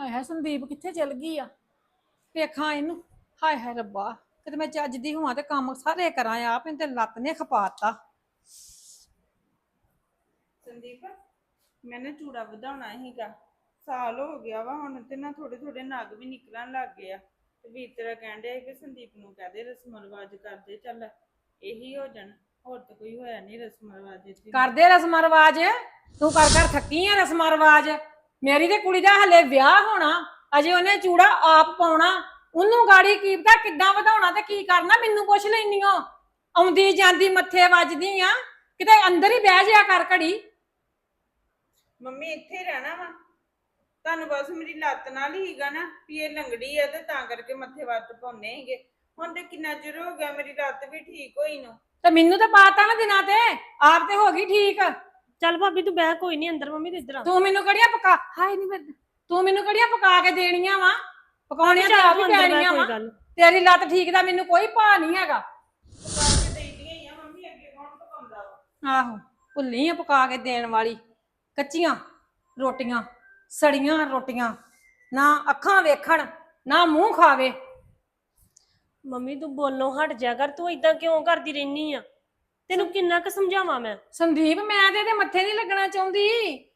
ਹਾਏ ਹਾਏ ਸੰਦੀਪ ਕਿੱਥੇ ਚਲ ਗਈ ਆ? ਵੇਖਾਂ ਇਹਨੂੰ। ਹਾਏ ਹਾਏ ਰੱਬਾ ਕਿਤੇ ਮੈਂ ਚੱਜ ਦੀ ਹੋਵਾਂ ਤੇ ਕੰਮ ਸਾਰੇ ਕਰਾਂ ਆਪ ਇਹਨੇ ਤੇ ਲੱਤ ਨੇ ਖਪਾਤਾ। ਸੰਦੀਪ ਮੈਂ ਨਾ ਚੂੜਾ ਵਧਾਉਣਾ ਸੀਗਾ। ਸਾਲ ਹੋ ਗਿਆ ਵਾ ਹੁਣ ਤੇ ਨਾ ਥੋੜੇ ਥੋੜੇ ਨਗ ਵੀ ਨਿਕਲਣ ਲੱਗ ਗਏ ਆ। ਤੇ ਵੀਰ ਤੇਰਾ ਸੀ ਕਿ ਸੰਦੀਪ ਨੂੰ ਕਹਦੇ ਰਸਮ ਰਿਵਾਜ ਕਰਦੇ ਚੱਲ ਇਹੀ ਹੋ ਜਾਣ। ਹੋਰ ਤਾਂ ਕੋਈ ਹੋਇਆ ਨਹੀਂ ਰਸਮ ਰਿਵਾਜ ਇੱਥੇ। ਕਰਦੇ ਰਸਮਾਂ ਰਿਵਾਜ ਤੂੰ ਕਰ ਕਰ ਥੱਕੀ ਆ ਰਸਮਾਂ ਰਿਵਾਜ ਮੇਰੀ ਤੇ ਕੁੜੀ ਦਾ ਹਲੇ ਵਿਆਹ ਹੋਣਾ ਅਜੇ ਉਹਨੇ ਚੂੜਾ ਆਪ ਪਾਉਣਾ ਉਹਨੂੰ ਗਾੜੀ ਕੀਪਤਾ ਕਿੱਦਾਂ ਵਧਾਉਣਾ ਤੇ ਕੀ ਕਰਨਾ ਮੈਨੂੰ ਪੁੱਛ ਲੈਨੀ ਓ ਆਉਂਦੀ ਜਾਂਦੀ ਮੱਥੇ ਵੱਜਦੀ ਆ ਕਿਤੇ ਅੰਦਰ ਹੀ ਬਹਿ ਜਿਆ ਕਰ ਘੜੀ। ਮੰਮੀ ਇੱਥੇ ਰਹਿਣਾ ਵਾ। ਤੁਹਾਨੂੰ ਬਸ ਮੇਰੀ ਲੱਤ ਨਾਲ ਹੀ ਹੀਗਾ ਨਾ ਵੀ ਇਹ ਲੰਗੜੀ ਆ ਤੇ ਤਾਂ ਕਰਕੇ ਮੱਥੇ ਵੱਟ ਪਾਉਨੇ ਹੈਗੇ। ਹੁਣ ਤੇ ਕਿੰਨਾ ਚਿਰ ਹੋ ਗਿਆ ਮੇਰੀ ਲੱਤ ਵੀ ਠੀਕ ਹੋਈ ਨੂੰ। ਤੇ ਮੈਨੂੰ ਤਾਂ ਪਾਤਾ ਨਾ ਦਿਨਾਂ ਤੇ ਆਪ ਤੇ ਹੋ ਗਈ ਠੀਕ। ਚੱਲ ਭਾਬੀ ਤੂੰ ਬਹਿ ਕੋਈ ਨਹੀਂ ਅੰਦਰ ਮੰਮੀ ਤੇ ਇੱਧਰ ਆ। ਤੂੰ ਮੈਨੂੰ ਕੜੀਆਂ ਪਕਾ ਹਾਏ ਨਹੀਂ ਮੈਂ ਤੂੰ ਮੈਨੂੰ ਕੜੀਆਂ ਪਕਾ ਕੇ ਦੇਣੀਆਂ ਵਾ? ਪਕਾਉਣੀਆਂ ਤਾਂ ਆਪ ਹੀ ਅੰਦਰ ਬਹਿ ਪੈਣੀਆਂ ਕੋਈ ਵਾ। ਗੱਲ। ਤੇਰੀ ਲੱਤ ਠੀਕ ਦਾ ਮੈਨੂੰ ਕੋਈ ਭਾ ਨਹੀਂ ਹੈਗਾ। ਆਹੋ ਭੁੱਲੀ ਆ ਪਕਾ ਕੇ ਦੇਣ ਵਾਲੀ। ਕੱਚੀਆਂ ਰੋਟੀਆਂ ਸੜੀਆਂ ਰੋਟੀਆਂ ਨਾ ਅੱਖਾਂ ਵੇਖਣ ਨਾ ਮੂੰਹ ਖਾਵੇ। ਮੰਮੀ ਤੂੰ ਬੋਲੋਂ ਹਟ ਜਾ ਕਰ ਤੂੰ ਇਦਾਂ ਕਿਉਂ ਕਰਦੀ ਰਹਿਨੀ ਆ? ਤੈਨੂੰ ਕਿੰਨਾ ਕੁ ਸਮਝਾਵਾਂ ਮੈਂ? ਸੰਦੀਪ ਮੈਂ ਤੇ ਇਹਦੇ ਮੱਥੇ ਨਹੀਂ ਲੱਗਣਾ ਚਾਹੁੰਦੀ।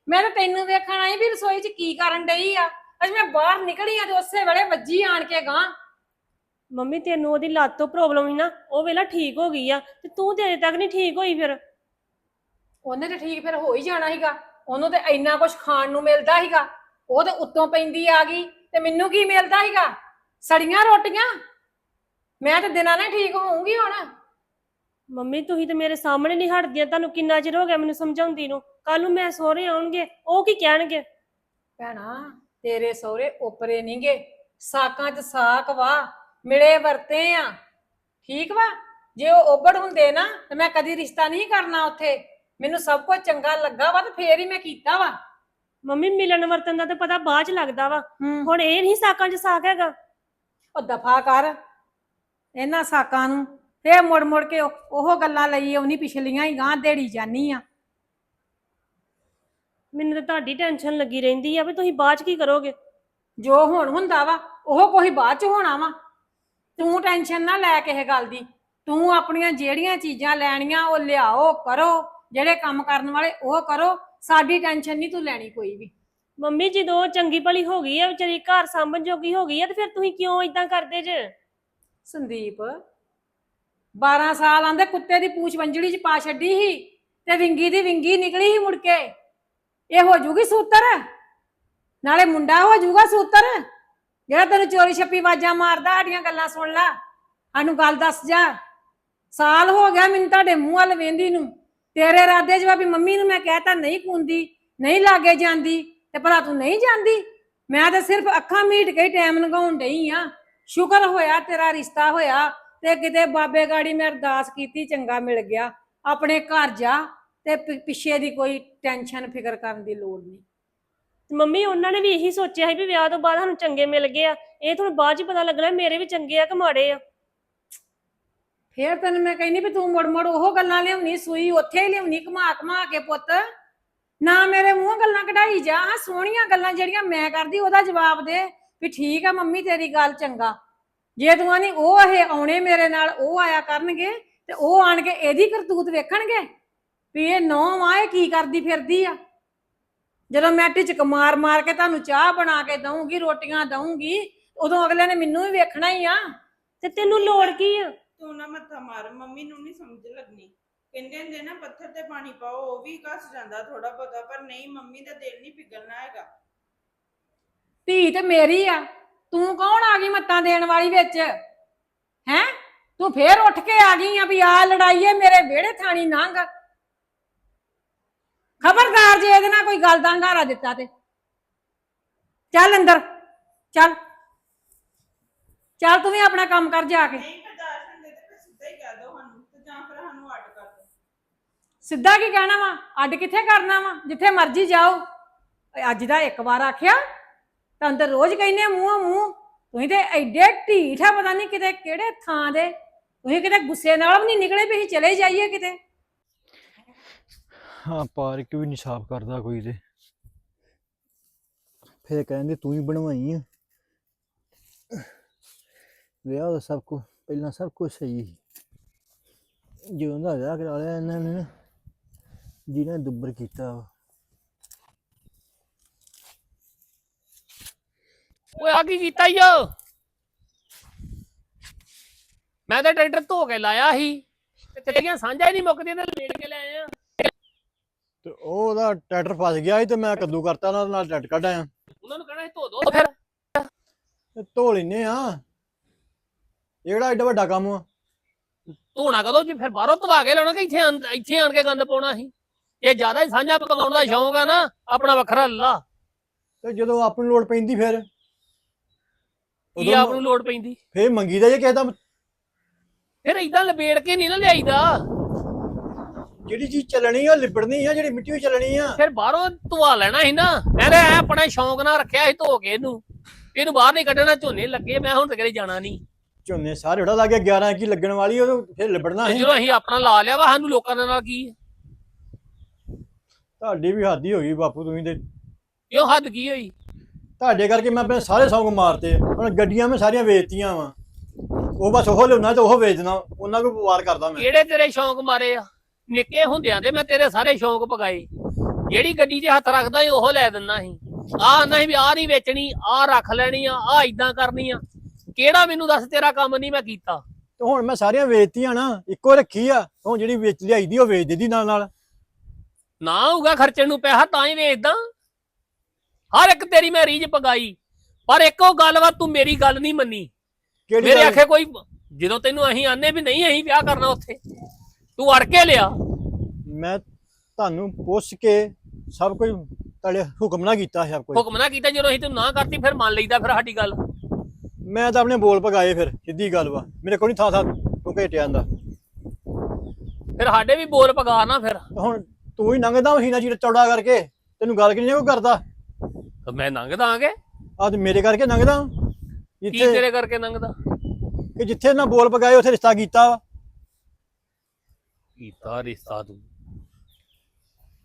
ਮੈਂ ਤਾਂ ਤੈਨੂੰ ਵੇਖਣ ਆਈ ਵੀ ਰਸੋਈ 'ਚ ਕੀ ਕਰਨ ਡਈ ਆ। ਅੱਜ ਮੈਂ ਬਾਹਰ ਨਿਕਲੀ ਆ ਤੇ ਉਸੇ ਵੇਲੇ ਵੱਜੀ ਆਣ ਕੇ ਗਾਂ ਮੰਮੀ ਤੈਨੂੰ ਉਹਦੀ ਲੱਤ ਤੋਂ ਪ੍ਰੋਬਲਮ ਸੀ ਨਾ। ਉਹ ਵੇਲਾ ਠੀਕ ਹੋ ਗਈ ਆ ਤੇ ਤੂੰ ਤੇ ਅਜੇ ਤੱਕ ਨਹੀਂ ਠੀਕ ਹੋਈ ਫਿਰ। ਉਹਨੇ ਤੇ ਠੀਕ ਫਿਰ ਹੋ ਹੀ ਜਾਣਾ ਸੀਗਾ। ਉਹਨੂੰ ਤੇ ਇੰਨਾ ਕੁਝ ਖਾਣ ਨੂੰ ਮਿਲਦਾ ਸੀਗਾ। ਉਹ ਤੇ ਉੱਤੋਂ ਪੈਂਦੀ ਆ ਗਈ ਤੇ ਮੈਨੂੰ ਕੀ ਮਿਲਦਾ ਸੀਗਾ? ਸੜੀਆਂ ਰੋਟੀਆਂ? ਮੈਂ ਤੇ ਦਿਨਾਂ ਨਾਲ ਠੀਕ ਹੋਊਂਗੀ ਹੁਣ। ਮੰਮੀ ਤੁਸੀਂ ਤੇ ਮੇਰੇ ਸਾਹਮਣੇ ਨਹੀਂ ਹਟਦੀਆਂ। ਤੁਹਾਨੂੰ ਕਿੰਨਾ ਚਿਰ ਹੋ ਗਿਆ ਮੈਨੂੰ ਸਮਝਾਉਂਦੀ ਨੂੰ? ਕੱਲ ਨੂੰ ਮੈਂ ਸਹੁਰੇ ਆਉਣਗੇ। ਉਹ ਕੀ ਕਹਿਣਗੇ? ਭੈਣਾ ਤੇਰੇ ਸਹੁਰੇ ਉਪਰੇ ਨਹੀਂਗੇ ਸਾਕਾਂ 'ਚ ਸਾਕ ਵਾ। ਮਿਲੇ ਵਰਤੇ ਆ। ਠੀਕ ਵਾ? ਜੇ ਉਹ ਓਬੜ ਹੁੰਦੇ ਨਾ ਤੇ ਮੈਂ ਕਦੀ ਰਿਸ਼ਤਾ ਨਹੀਂ ਕਰਨਾ ਉੱਥੇ। ਮੈਨੂੰ ਸਭ ਕੁਝ ਚੰਗਾ ਲੱਗਾ ਵਾ ਤੇ ਫੇਰ ਹੀ ਮੈਂ ਕੀਤਾ ਵਾ। ਮੰਮੀ ਮਿਲਣ ਵਰਤਨ ਦਾ ਤਾਂ ਪਤਾ ਬਾਅਦ ਚ ਲੱਗਦਾ ਵਾ। ਹੂੰ। ਹੁਣ ਇਹ ਨਹੀਂ ਸਾਕਾਂ ਚ ਸਾਕ ਹੈਗਾ। ਉਹ ਦਫਾ ਕਰ। ਇਹਨਾਂ ਸਾਕਾਂ ਨੂੰ। ਫੇਰ ਮੁੜ ਮੁੜ ਕੇ ਉਹ- ਉਹ ਗੱਲਾਂ ਲਈ ਆਉਣੀ ਪਿਛਲੀਆਂ ਹੀ ਗਾਂ ਦੇੜੀ ਜਾਨੀ ਆ। ਮੈਨੂੰ ਤਾਂ ਤੁਹਾਡੀ ਟੈਨਸ਼ਨ ਲੱਗੀ ਰਹਿੰਦੀ ਆ ਵੀ ਤੁਸੀਂ ਬਾਅਦ ਚ ਕੀ ਕਰੋਗੇ? ਜੋ ਹੁਣ ਹੁੰਦਾ ਵਾ ਉਹ ਕੋਈ ਬਾਅਦ ਚ ਹੋਣਾ ਵਾ। ਤੂੰ ਟੈਨਸ਼ਨ ਨਾ ਲੈ ਕਿਸੇ ਗੱਲ ਦੀ। ਤੂੰ ਆਪਣੀਆਂ ਜਿਹੜੀਆਂ ਚੀਜ਼ਾਂ ਲੈਣੀਆਂ ਉਹ ਲਿਆਓ ਕਰੋ। ਜਿਹੜੇ ਕੰਮ ਕਰਨ ਵਾਲੇ ਉਹ ਕਰੋ। ਸਾਡੀ ਟੈਨਸ਼ਨ ਨਹੀਂ ਤੂੰ ਲੈਣੀ ਕੋਈ ਵੀ। ਮੰਮੀ ਜਦੋਂ ਉਹ ਚੰਗੀ ਭਲੀ ਹੋ ਗਈ ਆ ਵਿਚਾਰੀ ਘਰ ਸਾਂਭਣ ਜੋਗੀ ਹੋ ਗਈ ਆ ਤੇ ਫਿਰ ਤੁਸੀਂ ਕਿਉਂ ਇਦਾਂ ਕਰਦੇ ਜੇ? ਸੰਦੀਪ 12 ਸਾਲ ਆਂਦੇ ਕੁੱਤੇ ਦੀ ਪੂਛ ਵੰਜੜੀ ਚ ਪਾ ਛੱਡੀ ਸੀ ਤੇ ਵਿੰਗੀ ਦੀ ਵਿੰਗੀ ਨਿਕਲੀ ਸੀ ਮੁੜ ਕੇ। ਇਹ ਹੋ ਜੂਗੀ ਸੂਤਰ? ਨਾਲੇ ਮੁੰਡਾ ਹੋ ਜੂਗਾ ਸੂਤਰ? ਜਿਹੜਾ ਤੈਨੂੰ ਚੋਰੀ ਛੱਪੀ ਵਾਜਾਂ ਮਾਰਦਾ, ਸਾਡੀਆਂ ਗੱਲਾਂ ਸੁਣ ਲਾ। ਸਾਨੂੰ ਗੱਲ ਦੱਸ ਜਾ। ਸਾਲ ਹੋ ਗਿਆ ਮੈਨੂੰ ਤੁਹਾਡੇ ਮੂੰਹ ਵੱਲ ਵੇਂਦੀ ਨੂੰ। ਤੇਰੇ ਇਰਾਦੇ 'ਚ ਵੀ ਮੰਮੀ ਨੂੰ ਮੈਂ ਕਹਿਤਾ ਨਹੀਂ ਕੁੰਦੀ, ਨਹੀਂ ਲਾਗੇ ਜਾਂਦੀ ਤੇ ਭਲਾ ਤੂੰ ਨਹੀਂ ਜਾਂਦੀ? ਮੈਂ ਤਾਂ ਸਿਰਫ ਅੱਖਾਂ ਮੀਟ ਕੇ ਟਾਈਮ ਲਗਾਉਣ ਡਈ ਆ। ਸ਼ੁਕਰ ਹੋਇਆ ਤੇਰਾ ਰਿਸ਼ਤਾ ਹੋਇਆ। ਤੇ ਕਿਤੇ ਬਾਬੇ ਗਾੜੀ ਮੈਂ ਅਰਦਾਸ ਕੀਤੀ ਚੰਗਾ ਮਿਲ ਗਿਆ। ਆਪਣੇ ਘਰ ਜਾ ਤੇ ਪਿ- ਪਿੱਛੇ ਦੀ ਕੋਈ ਟੈਨਸ਼ਨ ਫਿਕਰ ਕਰਨ ਦੀ ਲੋੜ ਨਹੀਂ। ਤੇ ਮੰਮੀ ਉਹਨਾਂ ਨੇ ਵੀ ਇਹੀ ਸੋਚਿਆ ਸੀ ਵੀ ਵਿਆਹ ਤੋਂ ਬਾਅਦ ਸਾਨੂੰ ਚੰਗੇ ਮਿਲ ਗਏ ਆ। ਇਹ ਤੁਹਾਨੂੰ ਬਾਅਦ ਚ ਪਤਾ ਲੱਗਣਾ ਮੇਰੇ ਵੀ ਚੰਗੇ ਆ ਕਿ ਮਾੜੇ ਆ। ਫੇਰ ਤੈਨੂੰ ਮੈਂ ਕਹਿੰਦੀ ਵੀ ਤੂੰ ਮੁੜ ਮੁੜ ਉਹ ਗੱਲਾਂ ਲਿਆਉਣੀ ਸੂਈ ਉੱਥੇ ਹੀ ਲਿਆਉਣੀ ਘਮਾ ਘਮਾ ਕੇ ਪੁੱਤ। ਨਾ ਮੇਰੇ ਮੂੰਹ ਗੱਲਾਂ ਕਢਾਈ ਜਾ ਆਹ ਸੋਹਣੀਆਂ ਗੱਲਾਂ ਜਿਹੜੀਆਂ ਮੈਂ ਕਰਦੀ ਉਹਦਾ ਜਵਾਬ ਦੇ ਵੀ ਠੀਕ ਆ ਮੰਮੀ ਤੇਰੀ ਗੱਲ ਚੰਗਾ। ਜੇ ਤੂੰ ਆਨੀ ਉਹ ਇਹ ਆਉਣੇ ਮੇਰੇ ਨਾਲ ਉਹ ਆਇਆ ਕਰਨਗੇ ਤੇ ਉਹ ਆਣ ਕੇ ਇਹਦੀ ਕਰਤੂਤ ਵੇਖਣਗੇ ਵੀ ਇਹ ਨੌਂ ਆ ਇਹ ਕੀ ਕਰਦੀ ਫਿਰਦੀ ਆ। ਜਦੋਂ ਮੈਂ ਢਿਚਕ ਮਾਰ ਮਾਰ ਕੇ ਤੁਹਾਨੂੰ ਚਾਹ ਬਣਾ ਕੇ ਦਊਂਗੀ ਰੋਟੀਆਂ ਦਊਂਗੀ ਉਦੋਂ ਅਗਲੇ ਨੇ ਮੈਨੂੰ ਹੀ ਵੇਖਣਾ ਹੀ ਆ। ਤੇ ਤੈਨੂੰ ਲੋੜ ਕੀ ਆ? ਤੂੰ ਨਾ ਮੱਥਾ ਮਾਰ ਮੰਮੀ ਨੂੰ ਨਹੀਂ ਸਮਝ ਲੱਗਣੀ। ਕਹਿੰਦੇ ਹੁੰਦੇ ਨਾ ਪੱਥਰ ਤੇ ਪਾਣੀ ਪਾਓ ਉਹ ਵੀ ਘਸ ਜਾਂਦਾ ਥੋੜਾ ਬਹੁਤਾ ਪਰ ਨਹੀਂ ਮੰਮੀ ਦਾ ਦਿਲ ਨਹੀਂ ਪਿਘਲਣਾ ਹੈਗਾ। ਧੀ ਤੇ ਮੇਰੀ ਆ। ਤੂੰ ਕੌਣ ਆ ਗਈ ਮੱਤਾਂ ਦੇਣ ਵਾਲੀ ਵਿੱਚ? ਹੈ? ਤੂੰ ਫੇਰ ਉੱਠ ਕੇ ਆ ਗਈ ਆ ਵੀ ਆ ਲੜਾਈਏ ਮੇਰੇ ਵਿਹੜੇ ਥਾਣੀ ਨੰਗ। ਖਬਰਦਾਰ ਜੇ ਇਹਦੇ ਨਾਲ ਕੋਈ ਗੱਲ ਦਾ ਹੰਗਾਰਾ ਦਿੱਤਾ ਤੇ। ਚੱਲ ਅੰਦਰ ਚੱਲ। ਚੱਲ ਤੂੰ ਵੀ ਆਪਣਾ ਕੰਮ ਕਰ ਜਾ ਕੇ। ਨਹੀਂ ਬਰਦਾਸ਼ਤ ਹੁੰਦੇ ਤੇ ਫਿਰ ਸਿੱਧਾ ਹੀ ਕਹਿ ਦੋ ਸਾਨੂੰ ਤੇ ਜਾਂ ਫਿਰ ਸਾਨੂੰ ਅੱਡ ਕਰ ਦੋ। ਸਿੱਧਾ ਕੀ ਕਹਿਣਾ ਵਾ? ਅੱਡ ਕਿੱਥੇ ਕਰਨਾ ਵਾ? ਜਿੱਥੇ ਮਰਜ਼ੀ ਜਾਓ। ਅੱਜ ਦਾ ਇੱਕ ਵਾਰ ਆਖਿਆ ਤਾਂ ਅੰਦਰ ਰੋਜ਼ ਕਹਿੰਦੇ ਮੂੰਹ ਮੂੰਹ। ਤੁਸੀਂ ਤੇ ਐਡੇ ਢੀਠ ਆ ਪਤਾ ਨਹੀਂ ਕਿਤੇ ਕਿਹੜੇ ਥਾਂ ਦੇ ਤੁਸੀਂ ਕਿਤੇ ਗੁੱਸੇ ਨਾਲ ਵੀ ਨਹੀਂ ਨਿਕਲੇ ਵੀ ਅਸੀਂ ਚਲੇ ਜਾਈਏ ਕਿਤੇ। ਹਾਂ ਪਾਰਕ ਵੀ ਨਹੀਂ ਸਾਫ਼ ਕਰਦਾ ਕੋਈ ਤੇ। ਫਿਰ ਕਹਿੰਦੇ ਤੂੰ ਹੀ ਬਣਵਾਈ ਆ। ਵਿਆਹ ਦਾ ਸਭ ਕੁਝ ਪਹਿਲਾਂ ਸਭ ਕੁਝ ਸਹੀ ਸੀ। ਜਦੋਂ ਦਾ ਵਿਆਹ ਕਰਾ ਲਿਆ ਇਹਨਾਂ ਨੇ ਨਾ ਜਿਹਨੇ ਦੁੱਬਰ ਕੀਤਾ ਵਾ। ਓਏ ਆ ਕੀ ਕੀਤਾ ਈ ਓ ਮੈਂ ਤਾਂ ਟਰੈਕਟਰ ਧੋ ਕੇ ਲਾਇਆ ਸੀ। ਤੇ ਤੇਰੀਆਂ ਸਾਂਝਾਂ ਹੀ ਨਹੀਂ ਮੁੱਕਦੀਆਂ ਤੇ ਲੇਟ ਕੇ ਲੈ ਆਇਆ ਤੇ ਉਹ ਉਹਦਾ ਟਰੈਕਟਰ ਫਸ ਗਿਆ ਸੀ ਤੇ ਮੈਂ ਕੱਦੂ ਕਰਤਾ ਉਹਨਾਂ ਨਾਲ ਟਰੈਕਟਰ ਕੱਢ ਆਇਆ। ਉਹਨਾਂ ਨੂੰ ਕਹਿਣਾ ਸੀ ਧੋ ਦੋ ਫਿਰ। ਤੇ ਧੋ ਲੈਨੇ ਆ। ਇਹ ਕਿਹੜਾ ਐਡਾ ਵੱਡਾ ਕੰਮ ਆ। ਧੋਣਾ ਕਦੋਂ ਜੀ? ਫਿਰ ਬਾਹਰੋਂ ਧਵਾ ਕੇ ਲਾਉਣਾ ਕਿ ਇੱਥੇ ਆਣ- ਇੱਥੇ ਆਣ ਕੇ ਗੰਦ ਪਾਉਣਾ ਸੀ? ਇਹ ਜ਼ਿਆਦਾ ਹੀ ਸਾਂਝਾ ਪਕਾਉਣ ਦਾ ਸ਼ੌਂਕ ਆ ਨਾ ਆਪਣਾ ਵੱਖਰਾ ਲਾ। ਤੇ ਜਦੋਂ ਆਪ ਨੂੰ ਲੋੜ ਪੈਂਦੀ ਫਿਰ? ਕੀ ਉਦੋਂ ਆਪ ਨੂੰ ਲੋੜ ਪੈਂਦੀ? ਫੇਰ ਮੰਗੀਦਾ ਜੇ ਕਿਸੇ ਦਾ ਫਿਰ ਇਦਾਂ ਲਬੇੜ ਕੇ ਨਹੀਂ ਨਾ ਲਿਆਈਦਾ। ਜਿਹੜੀ ਚੀਜ਼ ਚੱਲਣੀ ਆ ਲਿਬੜਨੀ ਆ ਜਿਹੜੀ ਮਿੱਟੀ ਵੀ ਚੱਲਣੀ ਆ। ਫਿਰ ਬਾਹਰੋਂ ਧਵਾ ਲੈਣਾ ਸੀ ਨਾ। ਮੈਂ ਤਾਂ ਐ ਆਪਣਾ ਸ਼ੌਂਕ ਨਾਲ ਰੱਖਿਆ ਸੀ ਧੋ ਕੇ ਇਹਨੂੰ। ਇਹਨੂੰ ਬਾਹਰ ਨਹੀਂ ਕੱਢਣਾ ਝੋਨੇ ਲੱਗੇ ਮੈਂ ਹੁਣ ਤੇ ਜਾਣਾ ਨਹੀਂ। ਝੋਨੇ ਸਾਰੇ ਉੜਾ ਲੱਗੇ 11 ਕੀ ਲੱਗਣ ਵਾਲੀ ਉਹ ਫਿਰ ਲਿਬੜਨਾ ਤੇ ਸੀ ਜਦੋਂ ਅਸੀਂ ਆਪਣਾ ਲਾ ਲਿਆ ਵਾ ਸਾਨੂੰ ਲੋਕਾਂ ਦੇ ਨਾਲ ਕੀ ਹੈ? ਤੁਹਾਡੀ ਵੀ ਹੱਦ ਹੀ ਹੋ ਗਈ ਬਾਪੂ ਤੁਸੀਂ ਤੇ ਕਿਉਂ ਹੱਦ ਕੀ ਹੋਈ? ਤੁਹਾਡੇ ਕਰਕੇ ਮੈਂ ਆਪਣੇ ਸਾਰੇ ਸੌਂਗ ਮਾਰਤੇ ਹੁਣ ਗੱਡੀਆਂ ਮੈਂ ਸਾਰੀਆਂ ਵੇਚਤੀਆਂ ਵਾ। ਉਹ ਬਸ ਉਹ ਲਿਆਉਣਾ ਤੇ ਉਹ ਵੇਚਣਾ। ਉਹਨਾਂ ਨੂੰ ਵਪਾਰ ਕਰਦਾ ਮੈਂ। ਕਿਹੜੇ ਤੇਰੇ ਸ਼ੌਂਕ ਮਾਰੇ ਆ? ਨਿੱਕੇ ਹੁੰਦਿਆਂ ਦੇ ਮੈਂ ਤੇਰੇ ਸਾਰੇ ਸ਼ੌਂਕ ਪਗਾਏ ਜਿਹੜੀ ਗੱਡੀ 'ਚ ਹੱਥ ਰੱਖਦਾ ਸੀ ਉਹ ਲੈ ਦਿੰਦਾ ਸੀ। ਆਹ ਨਹੀਂ ਵੀ ਆਹ ਨਹੀਂ ਵੇਚਣੀ ਆਹ ਰੱਖ ਲੈਣੀ ਆ ਆਹ ਇਦਾਂ ਕਰਨੀ ਆ। ਕਿਹੜਾ ਮੈਨੂੰ ਦੱਸ ਤੇਰਾ ਕੰਮ ਨਹੀਂ ਮੈਂ ਕੀਤਾ? ਤੇ ਹੁਣ ਮੈਂ ਸਾਰੀਆਂ ਵੇਚਤੀਆਂ ਨਾ ਇੱਕੋ ਰੱਖੀ ਆ। ਹੁਣ ਜਿਹੜੀ ਵੇਚ ਲਿਆਈ ਦੀ ਉਹ ਵੇਚ ਦਿੱਤੀ ਨਾਲ ਨਾਲ। ਨਾ ਹੋਊਗਾ ਖਰਚਣ ਨੂੰ ਪੈਸਾ ਤਾਂ ਹੀ ਵੇਚਦਾ। ਹਰ ਇੱਕ ਤੇਰੀ ਮੈਂ ਰੀਝ ਪਗਾਈ ਪਰ ਇੱਕੋ ਗੱਲ ਵਾ ਤੂੰ ਮੇਰੀ ਗੱਲ ਨਹੀਂ ਮੰਨੀ। ਕਿਹੜੀ ਮੇਰੇ ਗੱਲ? ਆਖੇ ਕੋਈ ਜਦੋਂ ਤੈਨੂੰ ਅਸੀਂ ਆਨੇ ਵੀ ਨਹੀਂ ਅਸੀਂ ਵਿਆਹ ਕਰਨਾ ਉੱਥੇ। ਤੂੰ ਅੜ ਕੇ ਲਿਆ। ਮੈਂ ਤੁਹਾਨੂੰ ਪੁੱਛ ਕੇ ਸਭ ਕੁਝ ਤੁਹਾਡੇ ਹੁਕਮ ਨਾਲ ਕੀਤਾ ਸਭ ਕੁਝ। ਹੁਕਮ ਨਾ ਕੀਤਾ ਜਦੋਂ ਅਸੀਂ ਤੈਨੂੰ ਨਾ ਕਰਤੀ ਫਿਰ ਮੰਨ ਲਈਦਾ ਫਿਰ ਸਾਡੀ ਗੱਲ। ਮੈਂ ਤਾਂ ਆਪਣੇ ਬੋਲ ਪਗਾਏ ਫਿਰ ਸਿੱਧੀ ਗੱਲ ਵਾ। ਮੇਰੇ ਕੋਲ ਨਹੀਂ ਥਾਂ ਥਾਂ ਤੂੰ ਘੇਟਿਆ ਜਾਂਦਾ। ਫਿਰ ਸਾਡੇ ਵੀ ਬੋਲ ਪਗਾ ਨਾ ਫਿਰ। ਹੁਣ ਤੂੰ ਹੀ ਲੰਘਦਾ ਮਸ਼ੀਨਾ ਚੀਰ ਚੌੜਾ ਕਰਕੇ ਤੈਨੂੰ ਗੱਲ ਕਿੰਨੀ ਕੋਈ ਕਰਦਾ। ਮੈਂ ਲੰਘਦਾ ਆਂਗੇ? ਆ ਤੇ ਮੇਰੇ ਕਰਕੇ ਲੰਘਦਾ ਕੀ ਜਿੱਥੇ ਤੇਰੇ ਕਰਕੇ ਲੰਘਦਾ ਕਿ ਜਿੱਥੇ ਨਾ ਬੋਲ ਪਗਾਏ ਉੱਥੇ ਰਿਸ਼ਤਾ ਕੀਤਾ ਵਾ। ਕੀਤਾ ਰਿਸ਼ਤਾ ਤੂੰ।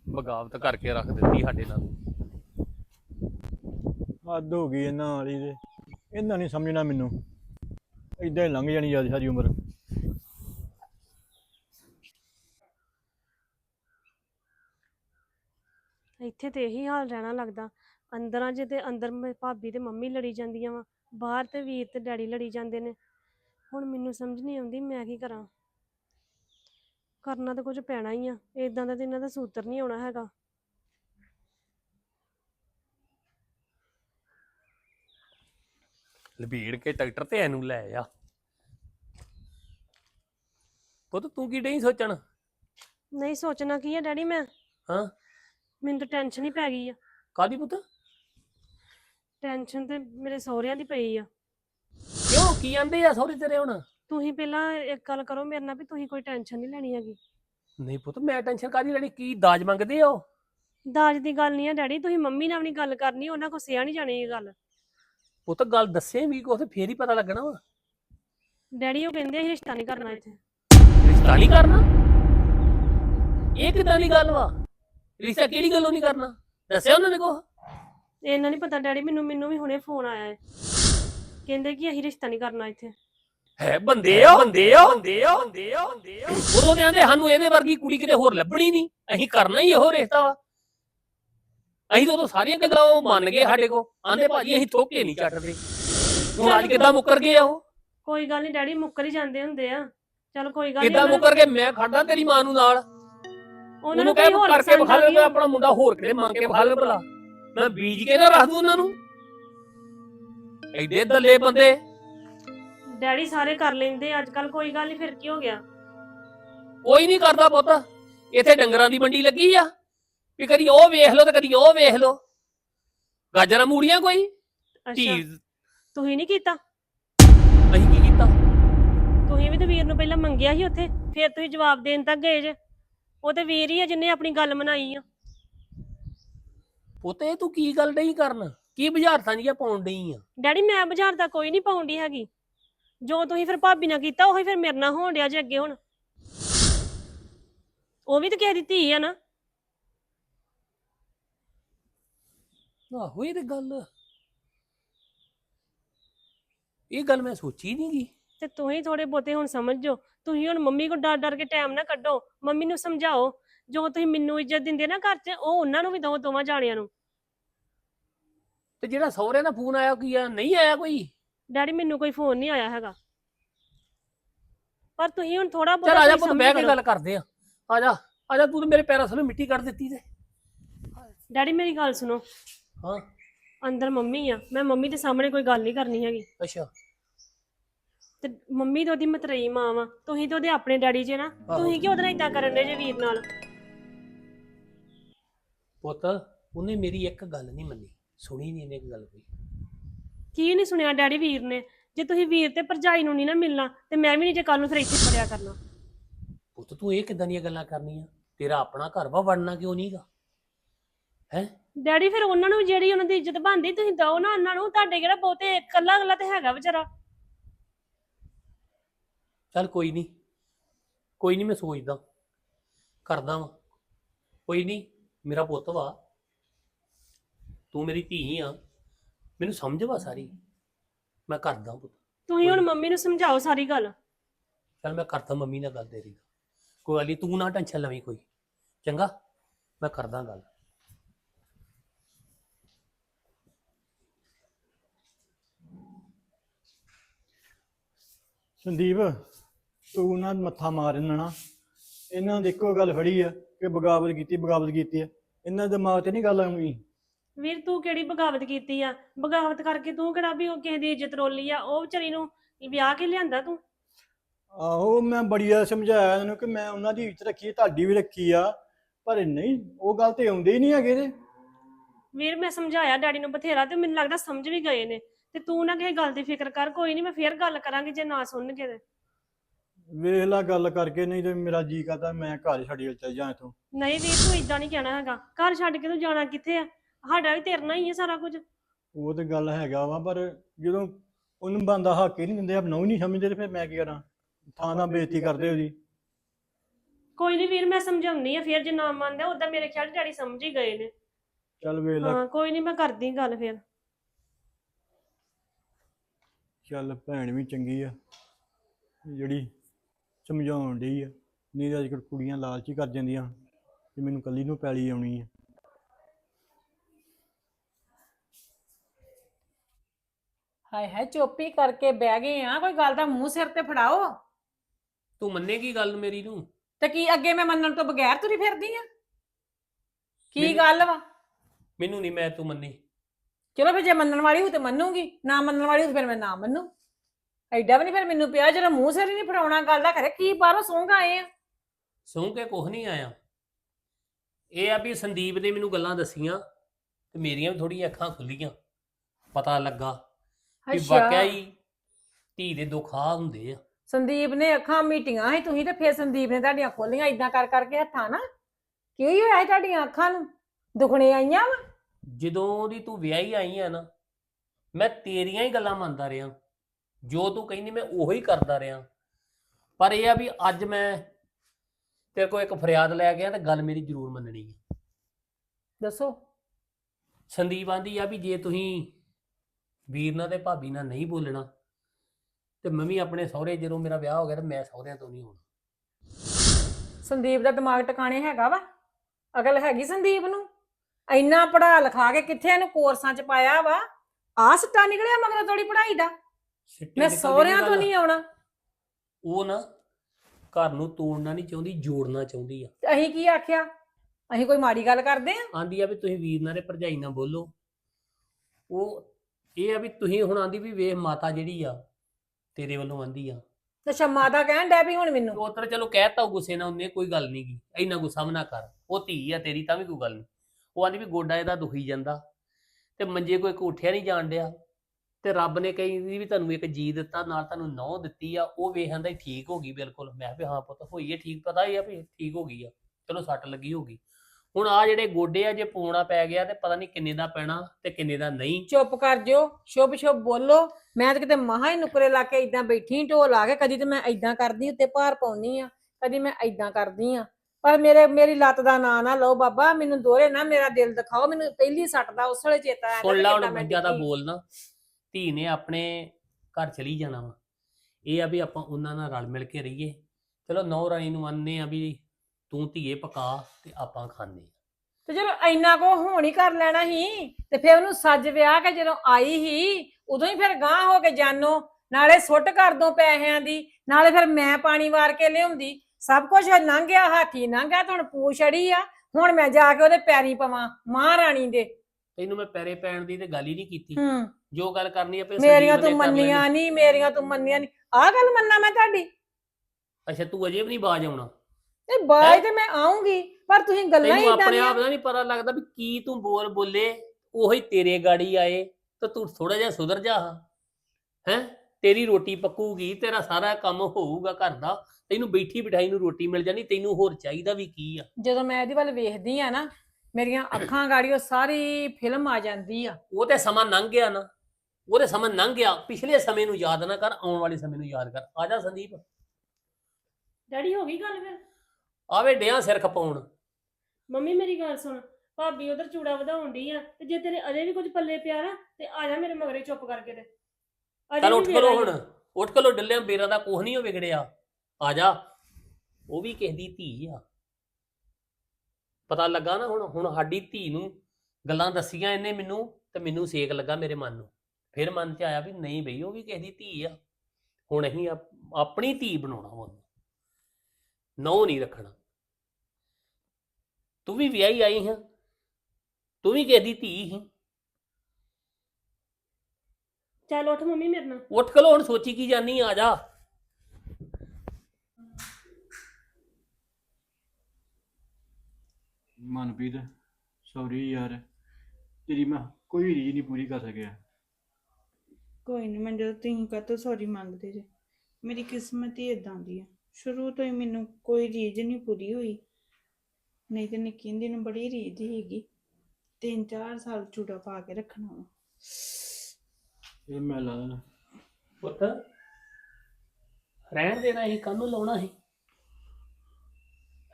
ਬਗਾਵਤ ਕਰਕੇ ਰੱਖ ਦਿੱਤੀ ਸਾਡੇ ਨਾਲ। ਹੱਦ ਹੋ ਗਈ ਇਹਨਾਂ ਵਾਲੀ ਦੇ ਇਹਨਾਂ ਨਹੀਂ ਸਮਝਣਾ ਮੈਨੂੰ। ਇਦਾਂ ਹੀ ਲੰਘ ਜਾਣੀ ਜ਼ਿਆਦਾ ਸਾਰੀ ਉਮਰ। ਇੱਥੇ ਤੇ ਇਹੀ ਹਾਲ ਰਹਿਣਾ ਲੱਗਦਾ। ਅੰਦਰਾਂ ਜੇ ਤੇ ਅੰਦਰ ਮੇ- ਭਾਬੀ ਤੇ ਮੰਮੀ ਲੜੀ ਜਾਂਦੀਆਂ ਵਾ ਬਾਹਰ ਤੇ ਵੀਰ ਤੇ ਡੈਡੀ ਲੜੀ ਜਾਂਦੇ ਨੇ। ਹੁਣ ਮੈਨੂੰ ਸਮਝ ਨਹੀਂ ਆਉਂਦੀ ਮੈਂ ਕੀ ਕਰਾਂ। ਕਰਨਾ ਤਾਂ ਕੁਝ ਪੈਣਾ ਹੀ ਆ ਇਦਾਂ ਦਾ ਤੇ ਇਹਨਾਂ ਦਾ ਸੂਤਰ ਨਹੀਂ ਆਉਣਾ ਹੈਗਾ। ਲਬੀੜ ਕੇ ਟਰੈਕਟਰ ਤੇ ਇਹਨੂੰ ਲੈ ਆ। ਪੁੱਤ ਤੂੰ ਕੀ ਡਈ ਸੋਚਣ? ਨਹੀਂ ਸੋਚਣਾ ਕੀ ਆ ਡੈਡੀ ਮੈਂ? ਹਾਂ। ਮੈਨੂੰ ਤਾਂ ਟੈਨਸ਼ਨ ਹੀ ਪੈ ਗਈ ਆ। ਕਾਦੀ ਪੁੱਤ? ਟੈਨਸ਼ਨ ਤੇ ਮੇਰੇ ਸਹੁਰਿਆਂ ਦੀ ਪਈ ਆ। ਕਿਉਂ? ਕੀ ਆਂਦੇ ਆ ਸਹੁਰੇ ਤੇਰੇ ਹੁਣ? ਤੁਸੀਂ ਪਹਿਲਾਂ ਇੱਕ ਗੱਲ ਕਰੋ ਮੇਰੇ ਨਾਲ ਵੀ ਤੁਸੀਂ ਕੋਈ ਟੈਨਸ਼ਨ ਨਹੀਂ ਲੈਣੀ ਹੈਗੀ। ਨਹੀਂ ਪੁੱਤ ਮੈਂ ਟੈਨਸ਼ਨ ਕਾਦੀ ਲੈਣੀ? ਕੀ ਦਾਜ ਮੰਗਦੇ ਉਹ? ਦਾਜ ਦੀ ਗੱਲ ਨਹੀਂ ਆ ਡੈਡੀ ਤੁਸੀਂ ਮੰਮੀ ਨਾਲ ਵੀ ਗੱਲ ਕਰਨੀ ਉਹਨਾਂ ਕੋ ਸਿਆ ਨਹੀਂ ਜਾਣੀ ਇਹ ਗੱਲ। ਪੁੱਤ ਗੱਲ ਦੱਸੇ ਵੀ ਕੋ ਤੇ ਫੇਰ ਹੀ ਪਤਾ ਲੱਗਣਾ ਵਾ। ਡੈਡੀ ਉਹ ਕਹਿੰਦੇ ਅਸੀਂ ਰਿਸ਼ਤਾ ਨਹੀਂ ਕਰਨਾ ਇੱਥੇ। ਰਿਸ਼ਤਾ ਨਹੀਂ ਕਰਨਾ? ਇਹ ਕਿਦਾਂ ਦੀ ਗੱਲ ਵਾ? ਰਿਸ਼ਤਾ ਕਿਹੜੀ ਗੱਲੋਂ ਨਹੀਂ ਕਰਨਾ? ਦੱਸਿਆ ਉਹਨਾਂ ਨੇ ਕੋ ਇਹਨਾਂ ਨਹੀਂ ਪਤਾ ਡੈਡੀ ਮੈਨੂੰ ਮੈਨੂੰ ਵੀ ਹੁਣੇ ਫੋਨ ਆਇਆ ਹੈ ਕਹਿੰਦੇ ਕਿ ਅਸੀਂ ਰਿਸ਼ਤਾ ਨਹੀਂ ਕਰਨਾ ਇੱਥੇ। ਹੈ ਬੰਦੇ ਆ ਬੰਦੇ ਆ ਬੰਦੇ ਆ ਬੰਦੇ ਆ ਬੰਦੇ ਆ ਉਦੋਂ ਕਹਿੰਦੇ ਸਾਨੂੰ ਇਹਦੇ ਵਰਗੀ ਕੁੜੀ ਕਿਤੇ ਹੋਰ ਲੱਭਣੀ ਨਹੀਂ ਅਸੀਂ ਕਰਨਾ ਹੀ ਇਹੋ ਰਿਸ਼ਤਾ ਵਾ। ਅਸੀਂ ਤਾਂ ਉਦੋਂ ਸਾਰੀਆਂ ਗੱਲਾਂ ਉਹ ਮੰਨ ਗਏ ਸਾਡੇ ਕੋ ਆਂਦੇ ਭਾਜੀ ਅਸੀਂ ਥੋਕੇ ਨਹੀਂ ਚੱਟਦੇ। ਹੁਣ ਅੱਜ ਕਿੱਦਾਂ ਮੁੱਕਰ ਗਏ ਆ ਉਹ? ਕੋਈ ਗੱਲ ਨਹੀਂ ਡੈਡੀ ਮੁੱਕਰ ਹੀ ਜਾਂਦੇ ਹੁੰਦੇ ਆ। ਚਲ ਕੋਈ ਗੱਲ ਕਿੱਦਾਂ ਨਹੀਂ ਮੁੱਕਰ ਕੇ ਮੈਂ ਖੜਦਾ ਤੇਰੀ ਮਾਂ ਨੂੰ ਨਾਲ। ਉਹਨਾਂ ਨੂੰ ਕਹਿ ਕਰਕੇ ਆ ਲੈ ਆਪਣਾ ਮੁੰਡਾ ਹੋਰ ਕਿਤੇ ਮੰਗ ਕੇ ਵਿਖਾ ਲੈ ਭਲਾ। ਮੈਂ ਬੀਜ ਕੇ ਨਾ ਰੱਖ ਦੂੰ ਉਹਨਾਂ ਨੂੰ। ਐਡੇ ਦੱਲੇ ਬੰਦੇ। ਡੈਡੀ ਸਾਰੇ ਕਰ ਲੈਂਦੇ ਅੱਜ ਕੱਲ ਕੋਈ ਗੱਲ ਨਹੀਂ ਫਿਰ ਕੀ ਹੋ ਗਿਆ? ਕੋਈ ਨਹੀਂ ਕਰਦਾ ਪੁੱਤ। ਇੱਥੇ ਡੰਗਰਾਂ ਦੀ ਮੰਡੀ ਲੱਗੀ ਆ। ਵੀ ਕਦੀ ਉਹ ਵੇਖ ਲਓ ਤੇ ਕਦੀ ਉਹ ਵੇਖ ਲਓ। ਗਾਜਰਾਂ ਮੂੜੀਆਂ ਕੋਈ? ਅੱਛਾ। ਤੁਸੀਂ ਨਹੀਂ ਕੀਤਾ? ਅਸੀਂ ਕੀ ਕੀਤਾ? ਤੁਸੀਂ ਵੀ ਤੇ ਵੀਰ ਨੂੰ ਪਹਿਲਾਂ ਮੰਗਿਆ ਸੀ ਉੱਥੇ ਫਿਰ ਤੁਸੀਂ ਜਵਾਬ ਦੇਣ ਤੱਕ ਗਏ ਜੇ। ਉਹ ਤੇ ਵੀਰ ਹੀ ਆ ਜਿੰਨੇ ਆਪਣੀ ਗੱਲ ਮਨਾਈ ਆ। ਪੁੱਤ ਤੂੰ ਕੀ ਗੱਲ ਨਹੀਂ ਕਰਨ? ਕੀ ਬੁਝਾਰਤਾਂ ਜੀਆਂ ਪਾਉਣ ਡਈ ਆ? ਡੈਡੀ ਮੈਂ ਬਾਜ਼ਾਰ ਦਾ ਕੋਈ ਨਹੀਂ ਪਾਉਂਦੀ ਹੈਗੀ। ਜੋ ਤੁਸੀਂ ਫਿਰ ਭਾਬੀ ਨਾਲ ਕੀਤਾ ਉਹੀ ਫਿਰ ਮੇਰੇ ਨਾਲ ਹੋਣ ਡਿਆ ਜੇ ਅੱਗੇ ਹੁਣ। ਉਹ ਵੀ ਤਾਂ ਕਿਸੇ ਦੀ ਧੀ ਆ ਨਾ। ਆਹੋ ਇਹ ਤੇ ਗੱਲ। ਇਹ ਗੱਲ ਮੈਂ ਸੋਚੀ ਨਹੀਂ ਗਈ ਤੇ ਤੁਸੀਂ ਥੋੜੇ ਬਹੁਤੇ ਹੁਣ ਸਮਝੋ। ਤੁਸੀਂ ਹੁਣ ਮੰਮੀ ਕੋ ਡਰ ਡਰ ਕੇ ਟਾਈਮ ਨਾ ਕੱਢੋ। ਮੰਮੀ ਨੂੰ ਸਮਝਾਓ। ਜੋ ਤੁਸੀਂ ਮੈਨੂੰ ਇੱਜ਼ਤ ਦਿੰਦੇ ਨਾ ਘਰ 'ਚ ਉਹ ਉਹਨਾਂ ਨੂੰ ਵੀ ਦਿਓ ਦੋਵਾਂ ਜਾਣਿਆਂ ਨੂੰ। ਤੇ ਜਿਹੜਾ ਸਹੁਰਿਆਂ ਦਾ ਫੋਨ ਆਇਆ ਕੀ ਆ ਨਹੀਂ ਆਇਆ ਕੋਈ? ਡੈਡੀ ਮੈਨੂੰ ਕੋਈ ਫੋਨ ਨਹੀਂ ਆਇਆ ਹੈਗਾ। ਪਰ ਤੁਸੀਂ ਹੁਣ ਥੋੜਾ ਚਲ ਆ ਜਾ ਪੁੱਤ ਬਹਿ ਕੇ ਗੱਲ ਕਰਦੇ ਆ। ਆ ਜਾ ਆ ਜਾ ਤੂੰ ਤੇ ਮੇਰੇ ਪੈਰਾਂ ਥੱਲੇ ਮਿੱਟੀ ਕੱਢ ਦਿੱਤੀ ਤੇ। ਡੈਡੀ ਮੇਰੀ ਗੱਲ ਸੁਣੋ। ਹਾਂ। ਅੰਦਰ ਮੰਮੀ ਆ। ਮੈਂ ਮੰਮੀ ਦੇ ਸਾਹਮਣੇ ਕੋਈ ਗੱਲ ਨਹੀਂ ਕਰਨੀ ਹੈਗੀ। ਅੱਛਾ। ਤੇ ਮੰਮੀ ਤਾਂ ਉਹਦੀ ਮਤਰਈ ਮਾਂ ਵਾ। ਤੁਸੀਂ ਤਾਂ ਉਹਦੇ ਆਪਣੇ ਡੈਡੀ ਜੇ ਨਾ। ਤੁਸੀਂ ਕਿਉਂ ਉਹਦੇ ਨਾਲ ਇਦਾਂ ਕਰਨ ਦੇ ਜੇ ਵੀਰ ਨਾਲ? ਪੁੱਤ ਉਹਨੇ ਮੇਰੀ ਇੱਕ ਗੱਲ ਨਹੀਂ ਮੰਨੀ। ਸੁਣੀ ਨਹੀਂ ਇਹਨੇ ਇੱਕ ਗੱਲ ਕੋਈ। ਕੀ ਨਹੀਂ ਸੁਣਿਆ ਡੈਡੀ ਵੀਰ ਨੇ? ਜੇ ਤੁਸੀਂ ਵੀਰ ਤੇ ਭਰਜਾਈ ਨੂੰ ਨਹੀਂ ਨਾ ਮਿਲਣਾ ਤੇ ਮੈਂ ਵੀ ਨਹੀਂ ਜੇ ਕੱਲ ਨੂੰ ਫਿਰ ਇੱਥੇ ਪੜਿਆ ਕਰਨਾ। ਪੁੱਤ ਤੂੰ ਇਹ ਕਿਦਾਂ ਦੀਆਂ ਗੱਲਾਂ ਕਰਨੀਆਂ? ਤੇਰਾ ਆਪਣਾ ਘਰ ਵਾ ਵੜਨਾ ਕਿਉਂ ਨਹੀਂਗਾ ਹੈ? ਡੈਡੀ ਫਿਰ ਉਹਨਾਂ ਨੂੰ ਜਿਹੜੀ ਉਹਨਾਂ ਦੀ ਇੱਜ਼ਤ ਬਣਦੀ ਤੁਸੀਂ ਦਓ ਨਾ ਉਹਨਾਂ ਨੂੰ ਤੁਹਾਡੇ ਕਿਹੜਾ ਬਹੁਤੇ ਇਕੱਲਾ ਇਕੱਲਾ ਤੇ ਹੈਗਾ ਵਿਚਾਰਾ ਚੱਲ ਕੋਈ ਨਹੀਂ ਕੋਈ ਨਹੀਂ ਮੈਂ ਸੋਚਦਾ। ਕਰਦਾ ਵਾਂ। ਕੋਈ ਨਹੀਂ ਮੇਰਾ ਪੁੱਤ ਵਾ। ਤੂੰ ਮੇਰੀ ਧੀ ਆ। ਮੈਨੂੰ ਸਮਝ ਵਾ ਸਾਰੀ। ਮੈਂ ਕਰਦਾ ਪੁੱਤ। ਤੁਸੀਂ ਹੁਣ ਮੰਮੀ ਨੂੰ ਸਮਝਾਓ ਸਾਰੀ ਗੱਲ। ਚੱਲ ਮੈਂ ਕਰਦਾ ਮੰਮੀ ਨਾਲ ਗੱਲ ਤੇਰੀ। ਕੋਈ ਗੱਲ ਨੀ ਤੂੰ ਨਾ ਟੈਨਸ਼ਨ ਲਵੀਂ ਕੋਈ। ਚੰਗਾ? ਮੈਂ ਕਰਦਾ ਗੱਲ। ਸੰਦੀਪ ਤੂੰ ਨਾ ਮੱਥਾ ਮਾਰ ਇਹਨਾਂ ਨਾ। ਇਹਨਾਂ ਦੀ ਇੱਕੋ ਗੱਲ ਫੜੀ ਆ। ਕਿ ਬਗਾਵਤ ਕੀਤੀ ਬਗਾਵਤ ਕੀਤੀ ਆ। ਇਹਨਾਂ ਦੇ ਦਿਮਾਗ ਤੇ ਨਹੀਂ ਗੱਲ ਆਉਂਦੀ ਵੀਰ ਤੂੰ ਕਿਹੜੀ ਬਗਾਵਤ ਕੀਤੀ ਆ? ਬਗਾਵਤ ਕਰਕੇ ਤੂੰ ਕਿਹੜਾ ਵੀ ਉਹ ਕਿਸੇ ਦੀ ਇੱਜ਼ਤ ਰੋਲੀ ਆ? ਉਹ ਵਿਚਾਰੀ ਨੂੰ ਵਿਆਹ ਕੇ ਲਿਆਂਦਾ ਤੂੰ? ਆਹੋ ਮੈਂ ਬੜੀ ਆ ਸਮਝਾਇਆ ਇਹਨਾਂ ਨੂੰ ਕਿ ਮੈਂ ਉਹਨਾਂ ਦੀ ਇੱਜ਼ਤ ਰੱਖੀ ਤੁਹਾਡੀ ਵੀ ਰੱਖੀ ਆ। ਪਰ ਨਹੀਂ ਉਹ ਗੱਲ ਤੇ ਆਉਂਦੇ ਹੀ ਨਹੀਂ ਹੈਗੇ ਤੇ ਵੀਰ ਮੈਂ ਸਮਝਾਇਆ ਡੈਡੀ ਨੂੰ ਬਥੇਰਾ ਤੇ ਮੈਨੂੰ ਲੱਗਦਾ ਸਮਝ ਵੀ ਗਏ ਨੇ। ਤੇ ਤੂੰ ਨਾ ਕਿਸੇ ਗੱਲ ਦੀ ਫਿਕਰ ਕਰ ਕੋਈ ਨਹੀਂ ਮੈਂ ਫੇਰ ਗੱਲ ਕਰਾਂਗੀ ਜੇ ਨਾ ਸੁਣਨਗੇ ਤੇ। ਵੇਖ ਲਾ ਗੱਲ ਕਰਕੇ ਨਹੀਂ ਤੇ ਮੇਰਾ ਜੀ ਕਰਦਾ ਮੈਂ ਘਰ ਛੱਡ ਕੇ ਚੱਲ ਜਾ ਇਥੋਂ। ਨਹੀਂ ਵੀਰ ਤੂੰ ਇਦਾਂ ਨਹੀਂ ਕਹਿਣਾ ਹੈਗਾ। ਘਰ ਛੱਡ ਕੇ ਤੂੰ ਜਾਣਾ ਕਿੱਥੇ ਆ? ਸਾਡਾ ਵੀ ਤੇਰਨਾ ਹੀ ਹੈ ਸਾਰਾ ਕੁਝ। ਉਹ ਤੇ ਗੱਲ ਹੈਗਾ ਵਾ ਪਰ ਜਦੋਂ ਉਹਨੂੰ ਬੰਦਾ ਹੱਕ ਹੀ ਨਹੀਂ ਦਿੰਦੇ ਆਪਣਾ ਹੀ ਨਹੀਂ ਸਮਝਦੇ ਤੇ ਫਿਰ ਮੈਂ ਕੀ ਕਰਾਂ? ਥਾਂ ਨਾਲ ਬੇਇੱਜ਼ਤੀ ਕਰਦੇ ਉਹਦੀ। ਕੋਈ ਨਹੀਂ ਵੀਰ ਮੈਂ ਸਮਝਾਉਣੀ ਆ ਫੇਰ ਜੇ ਨਾ ਮੰਨਦੇ ਉਦਾਂ ਮੇਰੇ ਖਿਆਲ 'ਚ ਡੈਡੀ ਸਮਝ ਹੀ ਗਏ ਨੇ। ਚੱਲ ਵੇਖ ਲਾ। ਹਾਂ ਕੋਈ ਨਹੀਂ ਮੈਂ ਕਰਦੀ ਗੱਲ ਫੇਰ। ਚੱਲ ਭੈਣ ਵੀ ਚੰਗੀ ਆ। ਜਿਹੜੀ ਸਮਝਾਉਣ ਡਈ ਆ। ਨਹੀਂ ਤਾਂ ਅੱਜ ਕੱਲ੍ਹ ਕੁੜੀਆਂ ਲਾਲਚੀ ਕਰ ਜਾਂਦੀਆਂ। ਕਿ ਮੈਨੂੰ ਕੱਲੀ ਨੂੰ ਪੈਲੀ ਆਉਣੀ ਆ। ਹਾਏ ਹਾਏ ਚੋਪੀ ਕਰਕੇ ਬਹਿ ਗਏ ਆ। ਕੋਈ ਗੱਲ ਦਾ ਮੂੰਹ ਸਿਰ ਤੇ ਫੜਾਓ। ਤੂੰ ਮੰਨੇਗੀ ਗੱਲ ਮੇਰੀ ਨੂੰ? ਤੇ ਕੀ ਅੱਗੇ ਮੈਂ ਮੰਨਣ ਤੋਂ ਬਗੈਰ ਤੁਰੀ ਫਿਰਦੀ ਆ? ਕੀ ਮੈਨੂੰ- ਗੱਲ ਵਾ? ਮੈਨੂੰ ਨਹੀਂ ਮੈਂ ਤੂੰ ਮੰਨੀ। ਚਲੋ ਫਿਰ ਜੇ ਮੰਨਣ ਵਾਲੀ ਹੋ ਤੇ ਮੰਨੂਗੀ। ਨਾ ਮੰਨਣ ਵਾਲੀ ਹੋ ਤੇ ਫਿਰ ਮੈਂ ਨਾ ਮੰਨੂ। ਐਡਾ ਵੀ ਨਹੀਂ ਫਿਰ ਮੈਨੂੰ ਪਿਆ ਜਿਹੜਾ ਮੂੰਹ ਸਿਰ ਹੀ ਨਹੀਂ ਫੜਾਉਣਾ ਗੱਲ ਦਾ ਕਰੇ ਕੀ ਬਾਹਰੋਂ ਸੌਂਗ ਆਏ ਆ? ਸੌਂ ਕੇ ਕੁਝ ਨਹੀਂ ਆਇਆ। ਇਹ ਆ ਵੀ ਸੰਦੀਪ ਨੇ ਮੈਨੂੰ ਗੱਲਾਂ ਦੱਸੀਆਂ ਤੇ ਮੇਰੀਆਂ ਵੀ ਥੋੜੀਆਂ ਅੱਖਾਂ ਖੁੱਲੀਆਂ ਪਤਾ ਲੱਗਾ ਕਿ ਵਾਕਿਆ ਹੀ ਧੀ ਦੇ ਦੁੱਖ ਆ ਹੁੰਦੇ ਆ। ਸੰਦੀਪ ਨੇ ਅੱਖਾਂ ਮੀਟੀਆਂ ਸੀ ਤੁਸੀਂ ਤੇ ਫਿਰ ਸੰਦੀਪ ਨੇ ਤੁਹਾਡੀਆਂ ਖੋਲੀਆਂ ਇਦਾਂ ਕਰ ਕਰਕੇ ਹੱਥਾਂ ਨਾ। ਕੀ ਹੋਇਆ ਸੀ ਤੁਹਾਡੀਆਂ ਅੱਖਾਂ ਨੂੰ? ਦੁਖਣੇ ਆਈਆਂ ਵਾ? ਜਦੋਂ ਦੀ ਤੂੰ ਵਿਆਹੀ ਆਈ ਆ ਨਾ ਮੈਂ ਤੇਰੀਆਂ ਹੀ ਗੱਲਾਂ ਮੰਨਦਾ ਰਿਹਾ। ਜੋ ਤੂੰ ਕਹਿੰਦੀ ਮੈਂ ਉਹੀ ਕਰਦਾ ਰਿਹਾ। ਪਰ ਇਹ ਆ ਵੀ ਅੱਜ ਮੈਂ ਤੇਰੇ ਕੋਲ ਇੱਕ ਫਰਿਆਦ ਲੈ ਗਿਆ ਤੇ ਗੱਲ ਮੇਰੀ ਜ਼ਰੂਰ ਮੰਨਣੀ ਹੈ ਦੱਸੋ। ਸੰਦੀਪ ਆਂਦੀ ਆ ਵੀ ਜੇ ਤੁਸੀਂ ਵੀਰ ਨਾਲ ਤੇ ਭਾਬੀ ਨਾਲ ਨਹੀਂ ਬੋਲਣਾ ਤੇ ਮੈਂ ਵੀ ਆਪਣੇ ਸਹੁਰੇ ਜਦੋਂ ਮੇਰਾ ਵਿਆਹ ਹੋ ਗਿਆ ਤੇ ਮੈਂ ਸਹੁਰਿਆਂ ਤੋਂ ਨਹੀਂ ਹੋਣਾ। ਸੰਦੀਪ ਦਾ ਦਿਮਾਗ ਟਿਕਾਣੇ ਹੈਗਾ ਵਾ। ਅਕਲ ਹੈਗੀ ਸੰਦੀਪ ਨੂੰ। ਇੰਨਾ ਪੜਾ ਲਿਖਾ ਕੇ ਕਿੱਥੇ ਇਹਨੂੰ ਕੋਰਸਾਂ ਚ ਪਾਇਆ ਵਾ। ਆ ਸੱਟਾ ਨਿਕਲਿਆ ਮਗਰ ਥੋੜੀ ਪੜਾਈ ਦਾ। ਸਿੱਟੇ ਮੈਂ ਨਿਕਲਦੀ ਸਹੁਰਿਆਂ ਤੋਂ ਗੱਲ। ਨਹੀਂ ਆਉਣਾ। ਉਹ ਨਾ ਘਰ ਨੂੰ ਤੋੜਨਾ ਨਹੀਂ ਚਾਹੁੰਦੀ ਜੋੜਨਾ ਚਾਹੁੰਦੀ ਆ। ਤੇ ਅਸੀਂ ਕੀ ਆਖਿਆ? ਅਸੀਂ ਕੋਈ ਮਾੜੀ ਗੱਲ ਕਰਦੇ ਆ? ਆਂਦੀ ਆ ਵੀ ਤੁਸੀਂ ਵੀਰ ਨਾਲ ਤੇ ਭਰਜਾਈ ਨਾਲ ਬੋਲੋ। ਉਹ ਇਹ ਆ ਵੀ ਤੁਸੀਂ ਹੁਣ ਆਂਦੀ ਵੀ ਵੇਖ ਮਾਤਾ ਜਿਹੜੀ ਆ ਤੇਰੇ ਵੱਲੋਂ ਆਂਦੀ ਆ। ਤੇ ਸ਼ਮਾ ਦਾ ਕਹਿਣ ਡੈ ਵੀ ਹੁਣ ਮੈਨੂੰ। ਉਹ ਤਾਂ ਚਲੋ ਕਹਿਤਾ ਗੁੱਸੇ ਨਾਲ ਉਹਨੇ ਕੋਈ ਗੱਲ ਨਹੀਂ ਗੀ। ਇੰਨਾ ਗੁੱਸਾ ਵੀ ਨਾ ਕਰ। ਉਹ ਧੀ ਆ ਤੇਰੀ ਤਾਂ ਵੀ ਕੋਈ ਗੱਲ ਨਹੀਂ। ਉਹ ਆਂਦੀ ਵੀ ਗੋਡਾ ਇਹਦਾ ਦੁਖੀ ਜਾਂਦਾ। ਤੇ ਮੰਜੇ ਕੋਈ ਉੱਠਿਆ ਨਹੀਂ ਜਾਣ ਡਿਆ। ਤੇ ਰੱਬ ਨੇ ਕਹੀ ਵੀ ਤੁਹਾਨੂੰ ਇੱਕ ਜੀ ਦਿੱਤਾ ਨਾਲ ਤੁਹਾਨੂੰ ਨੌ ਦਿੱਤੀ ਆ ਉਹ ਵੇਖਾਂਦਾ ਹੀ ਠੀਕ ਹੋ ਗਈ ਬਿਲਕੁਲ। ਮੈਂ ਵੀ ਹਾਂ ਪੁੱਤ ਹੋਈ ਹੈ ਠੀਕ ਪਤਾ ਹੀ ਆ ਵੀ ਠੀਕ ਹੋ ਗਈ ਆ। ਚਲੋ ਸੱਟ ਲੱਗੀ ਹੋਗੀ ਹੁਣ ਆ ਜਿਹੜੇ ਗੋਡੇ ਆ ਜੇ ਪੌਣਾ ਪੈ ਗਿਆ ਤੇ ਪਤਾ ਨਹੀਂ ਕਿੰਨੇ ਦਾ ਪੈਣਾ ਤੇ ਕਿੰਨੇ ਦਾ ਨਹੀਂ। ਚੁੱਪ ਕਰ ਜਿਓ ਸ਼ੁਭ ਸ਼ੁਭ ਬੋਲੋ। ਮੈਂ ਤਾਂ ਕਿਤੇ ਮਹਾ ਹੀ ਨੁਕਰੇ ਲਾ ਕੇ ਇਦਾਂ ਬੈਠੀ ਢੋਲ ਲਾ ਕੇ ਕਦੀ ਤੇ ਮੈਂ ਇਦਾਂ ਕਰਦੀ ਉੱਤੇ ਭਾਰ ਪਾਉਣੀ ਆ ਕਦੀ ਮੈਂ ਇਦਾਂ ਕਰਦੀ ਆ। ਪਰ ਮੇਰੇ ਮੇਰੀ ਲੱਤ ਦਾ ਨਾਂ ਨਾ ਲਓ ਬਾਬਾ ਮੈਨੂੰ ਦੋਰੇ ਨਾ ਮੇਰਾ ਦਿਲ ਦਿਖਾਓ ਮੈਨੂੰ ਪਹਿਲੀ ਸੱਟ ਦਾ ਉਸ ਵੇਲੇ ਚੇਤਾ ਸੁਣ ਲਾ ਹੁਣ ਜ਼ਿਆਦਾ ਬੋਲਣਾ ਧੀ ਨੇ ਆਪਣੇ ਘਰ ਚਲੀ ਜਾਣਾ ਵਾ। ਇਹ ਆ ਵੀ ਆਪਾਂ ਉਹਨਾਂ ਨਾਲ ਰਲ ਮਿਲ ਕੇ ਰਹੀਏ। ਚਲੋ ਨੌ ਰਾਣੀ ਨੂੰ ਮੰਨਨੇ ਆ ਵੀ ਤੂੰ ਧੀਏ ਪਕਾ ਤੇ ਆਪਾਂ ਖਾਂਦੇ ਆ। ਤੇ ਚਲੋ ਇੰਨਾ ਕੋ ਹੁਣ ਹੀ ਕਰ ਲੈਣਾ ਸੀ ਤੇ ਫਿਰ ਉਹਨੂੰ ਸੱਜ ਵਿਆਹ ਕੇ ਜਦੋਂ ਆਈ ਸੀ ਉਦੋਂ ਹੀ ਫਿਰ ਗਾਂ ਹੋ ਕੇ ਜਾਨੋ। ਨਾਲੇ ਸੁੱਟ ਕਰ ਦੋ ਪੈਸਿਆਂ ਦੀ ਨਾਲੇ ਫਿਰ ਮੈਂ ਪਾਣੀ ਵਾਰ ਕੇ ਲਿਆਉਂਦੀ। ਸਭ ਕੁਝ ਲੰਘ ਗਿਆ ਹਾਥੀ ਲੰਘ ਗਿਆ ਤੇ ਹੁਣ ਪੂਛ ਅੜੀ ਆ। ਹੁਣ ਮੈਂ ਜਾ ਕੇ ਉਹਦੇ ਪੈਰੀ ਪਵਾਂ ਮਹਾਰਾਣੀ ਦੇ। ਤੈਨੂੰ ਮੈਂ ਪੈਰੇ ਪੈਣ ਦੀ ਤੇ ਗੱਲ ਹੀ ਨਹੀਂ ਕੀਤੀ। ਹੂੰ। ਜੋ ਗੱਲ ਕਰਨੀ ਆ ਪਈ ਮੇਰੀਆਂ ਨੇ ਤੂੰ ਕਰ ਲੈਣੀ। ਮੰਨੀਆਂ ਨਹੀਂ ਮੇਰੀਆਂ ਤੂੰ ਮੰਨੀਆਂ ਨਹੀਂ ਆਹ ਗੱਲ ਮੰਨਾਂ ਮੈਂ ਤੁਹਾਡੀ? ਅੱਛਾ ਤੂੰ ਅਜੇ ਵੀ ਨਹੀਂ ਬਾਜ ਆਉਣਾ। ਤੇ ਬਾਅਦ ਤੇ ਮੈਂ ਆਉਂਗੀ ਪਰ ਤੁਸੀਂ ਗੱਲਾਂ ਹੀ ਤੈਨੂੰ ਇਦਾਂ ਆਪਣੇ ਆਪ ਦਾ ਨਹੀਂ ਪਤਾ ਲੱਗਦਾ ਵੀ ਕੀ ਤੂੰ ਬੋਲ ਬੋਲੇ ਉਹੀ ਤੇਰੇ ਗਾੜੀ ਆਏ ਤਾਂ ਤੂੰ ਥੋੜਾ ਜਿਹਾ ਸੁਧਰ ਜਾ। ਹੈ? ਤੇਰੀ ਰੋਟੀ ਪੱਕੂਗੀ ਤੇਰਾ ਸਾਰਾ ਕੰਮ ਹੋਊਗਾ ਘਰ ਦਾ। ਤੈਨੂੰ ਬੈਠੀ ਬਿਠਾਈ ਨੂੰ ਰੋਟੀ ਮਿਲ ਜਾਣੀ ਤੈਨੂੰ ਹੋਰ ਚਾਹੀਦਾ ਵੀ ਕੀ ਆ। ਜਦੋਂ ਮੈਂ ਇਹਦੇ ਵੱਲ ਵੇਖਦੀ ਆ ਨਾ ਮੇਰੀਆਂ ਅੱਖਾਂ ਗਾੜੀਓ ਸਾਰੀ ਫਿਲਮ ਆ ਜਾਂਦੀ ਆ। ਉਹ ਤੇ ਸਮਾਂ ਲੰਘ ਗਿਆ ਨਾ। ਉਹਦੇ ਸਮਾਂ ਲੰਘ ਗਿਆ। ਪਿਛਲੇ ਸਮੇਂ ਨੂੰ ਯਾਦ ਨਾ ਕਰ ਆਉਣ ਵਾਲੇ ਸਮੇਂ ਨੂੰ ਯਾਦ ਕਰ। ਆ ਜਾ ਸੰਦੀਪ। ਡੈਡੀ ਹੋ ਗਈ ਗੱਲ ਫਿਰ? ਆਵੇ ਡਿਆਂ ਸਿਰ ਖਪਾਉਣ। ਮੰਮੀ ਮੇਰੀ ਗੱਲ ਸੁਣ। ਭਾਬੀ ਉਧਰ ਚੂੜਾ ਵਧਾਉਣ ਡਈ ਆ ਤੇ ਜੇ ਤੇਰੇ ਅਜੇ ਵੀ ਕੁਝ ਪੱਲੇ ਪਿਆ ਨਾ ਤੇ ਆ ਜਾ ਮੇਰੇ ਮਗਰੇ ਚੁੱਪ ਕਰਕੇ ਤੇ। ਅਜੇ ਚੱਲ ਵੀ ਉੱਠ ਵੇਲਾ ਖਲੋ ਹੀ ਹੁਣ। ਉੱਠ ਖਲੋ ਡੱਲਿਆਂ ਬੇਰਾਂ ਦਾ ਕੁਝ ਨਹੀਂ ਹੋ ਵਿਗੜਿਆ। ਆ ਜਾ। ਉਹ ਵੀ ਕਿਸੇ ਦੀ ਧੀ ਆ। ਪਤਾ ਲੱਗਾ ਨਾ ਹੁਣ ਹੁਣ ਸਾਡੀ ਧੀ ਨੂੰ ਗੱਲਾਂ ਦੱਸੀਆਂ ਇਹਨੇ ਮੈਨੂੰ ਤੇ ਮੈਨੂੰ ਸੇਕ ਲੱਗਾ ਮੇਰੇ ਮਨ ਨੂੰ। ਫਿਰ ਮਨ 'ਚ ਆਇਆ ਵੀ ਨਹੀਂ ਬਈ ਉਹ ਵੀ ਕਿਸੇ ਦੀ ਧੀ ਆ। ਹੁਣ ਅਸੀਂ ਆਪ- ਆਪਣੀ ਧੀ ਬਣਾਉਣਾ ਉਹਨੂੰ। ਨੌ ਨਹੀਂ ਰੱਖਣਾ। ਤੂੰ ਵੀ ਵਿਆਹੀ ਆਈ ਹੈ ਤੂੰ ਵੀ ਕਿਸੇ ਦੀ ਧੀ ਹੀ ਚੱਲ ਉੱਠ ਮੰਮੀ ਮੇਰੇ ਨਾਲ। ਉੱਠ ਖਲੋ ਹੁਣ ਸੋਚੀ ਕੀ ਜਾਨੀ ਆ ਜਾ। ਮਨਪ੍ਰੀਤ ਸੌਰੀ ਯਾਰ। ਤੇਰੀ ਮੈਂ ਕੋਈ ਰੀਝ ਨਹੀਂ ਪੂਰੀ ਕਰ ਸਕਿਆ। ਕੋਈ ਨਹੀਂ ਮੈਂ ਜਦੋਂ ਤੁਸੀਂ ਕਾਹਤੋਂ ਸੌਰੀ ਮੰਗਦੇ ਜੇ। ਮੇਰੀ ਕਿਸਮਤ ਹੀ ਇਦਾਂ ਦੀ ਆ। ਸ਼ੁਰੂ ਤੋਂ ਹੀ ਮੈਨੂੰ ਕੋਈ ਰੀਝ ਨਹੀਂ ਪੂਰੀ ਹੋਈ। ਨਹੀਂ ਤੇ ਨਿੱਕੀ ਹੁੰਦੀ ਨੂੰ ਬੜੀ ਰੀਝ ਹੈਗੀ ਤਿੰਨ ਚਾਰ ਸਾਲ ਚੂੜਾ ਪਾ ਕੇ ਰੱਖਣਾ ਵਾ। ਇਹ ਮੈਂ ਲਾ ਦੇਣਾ। ਪੁੱਤ ਰਹਿਣ ਦੇਣਾ ਇਹ ਕੰਨ ਨੂੰ ਲਾਉਣਾ ਹੈ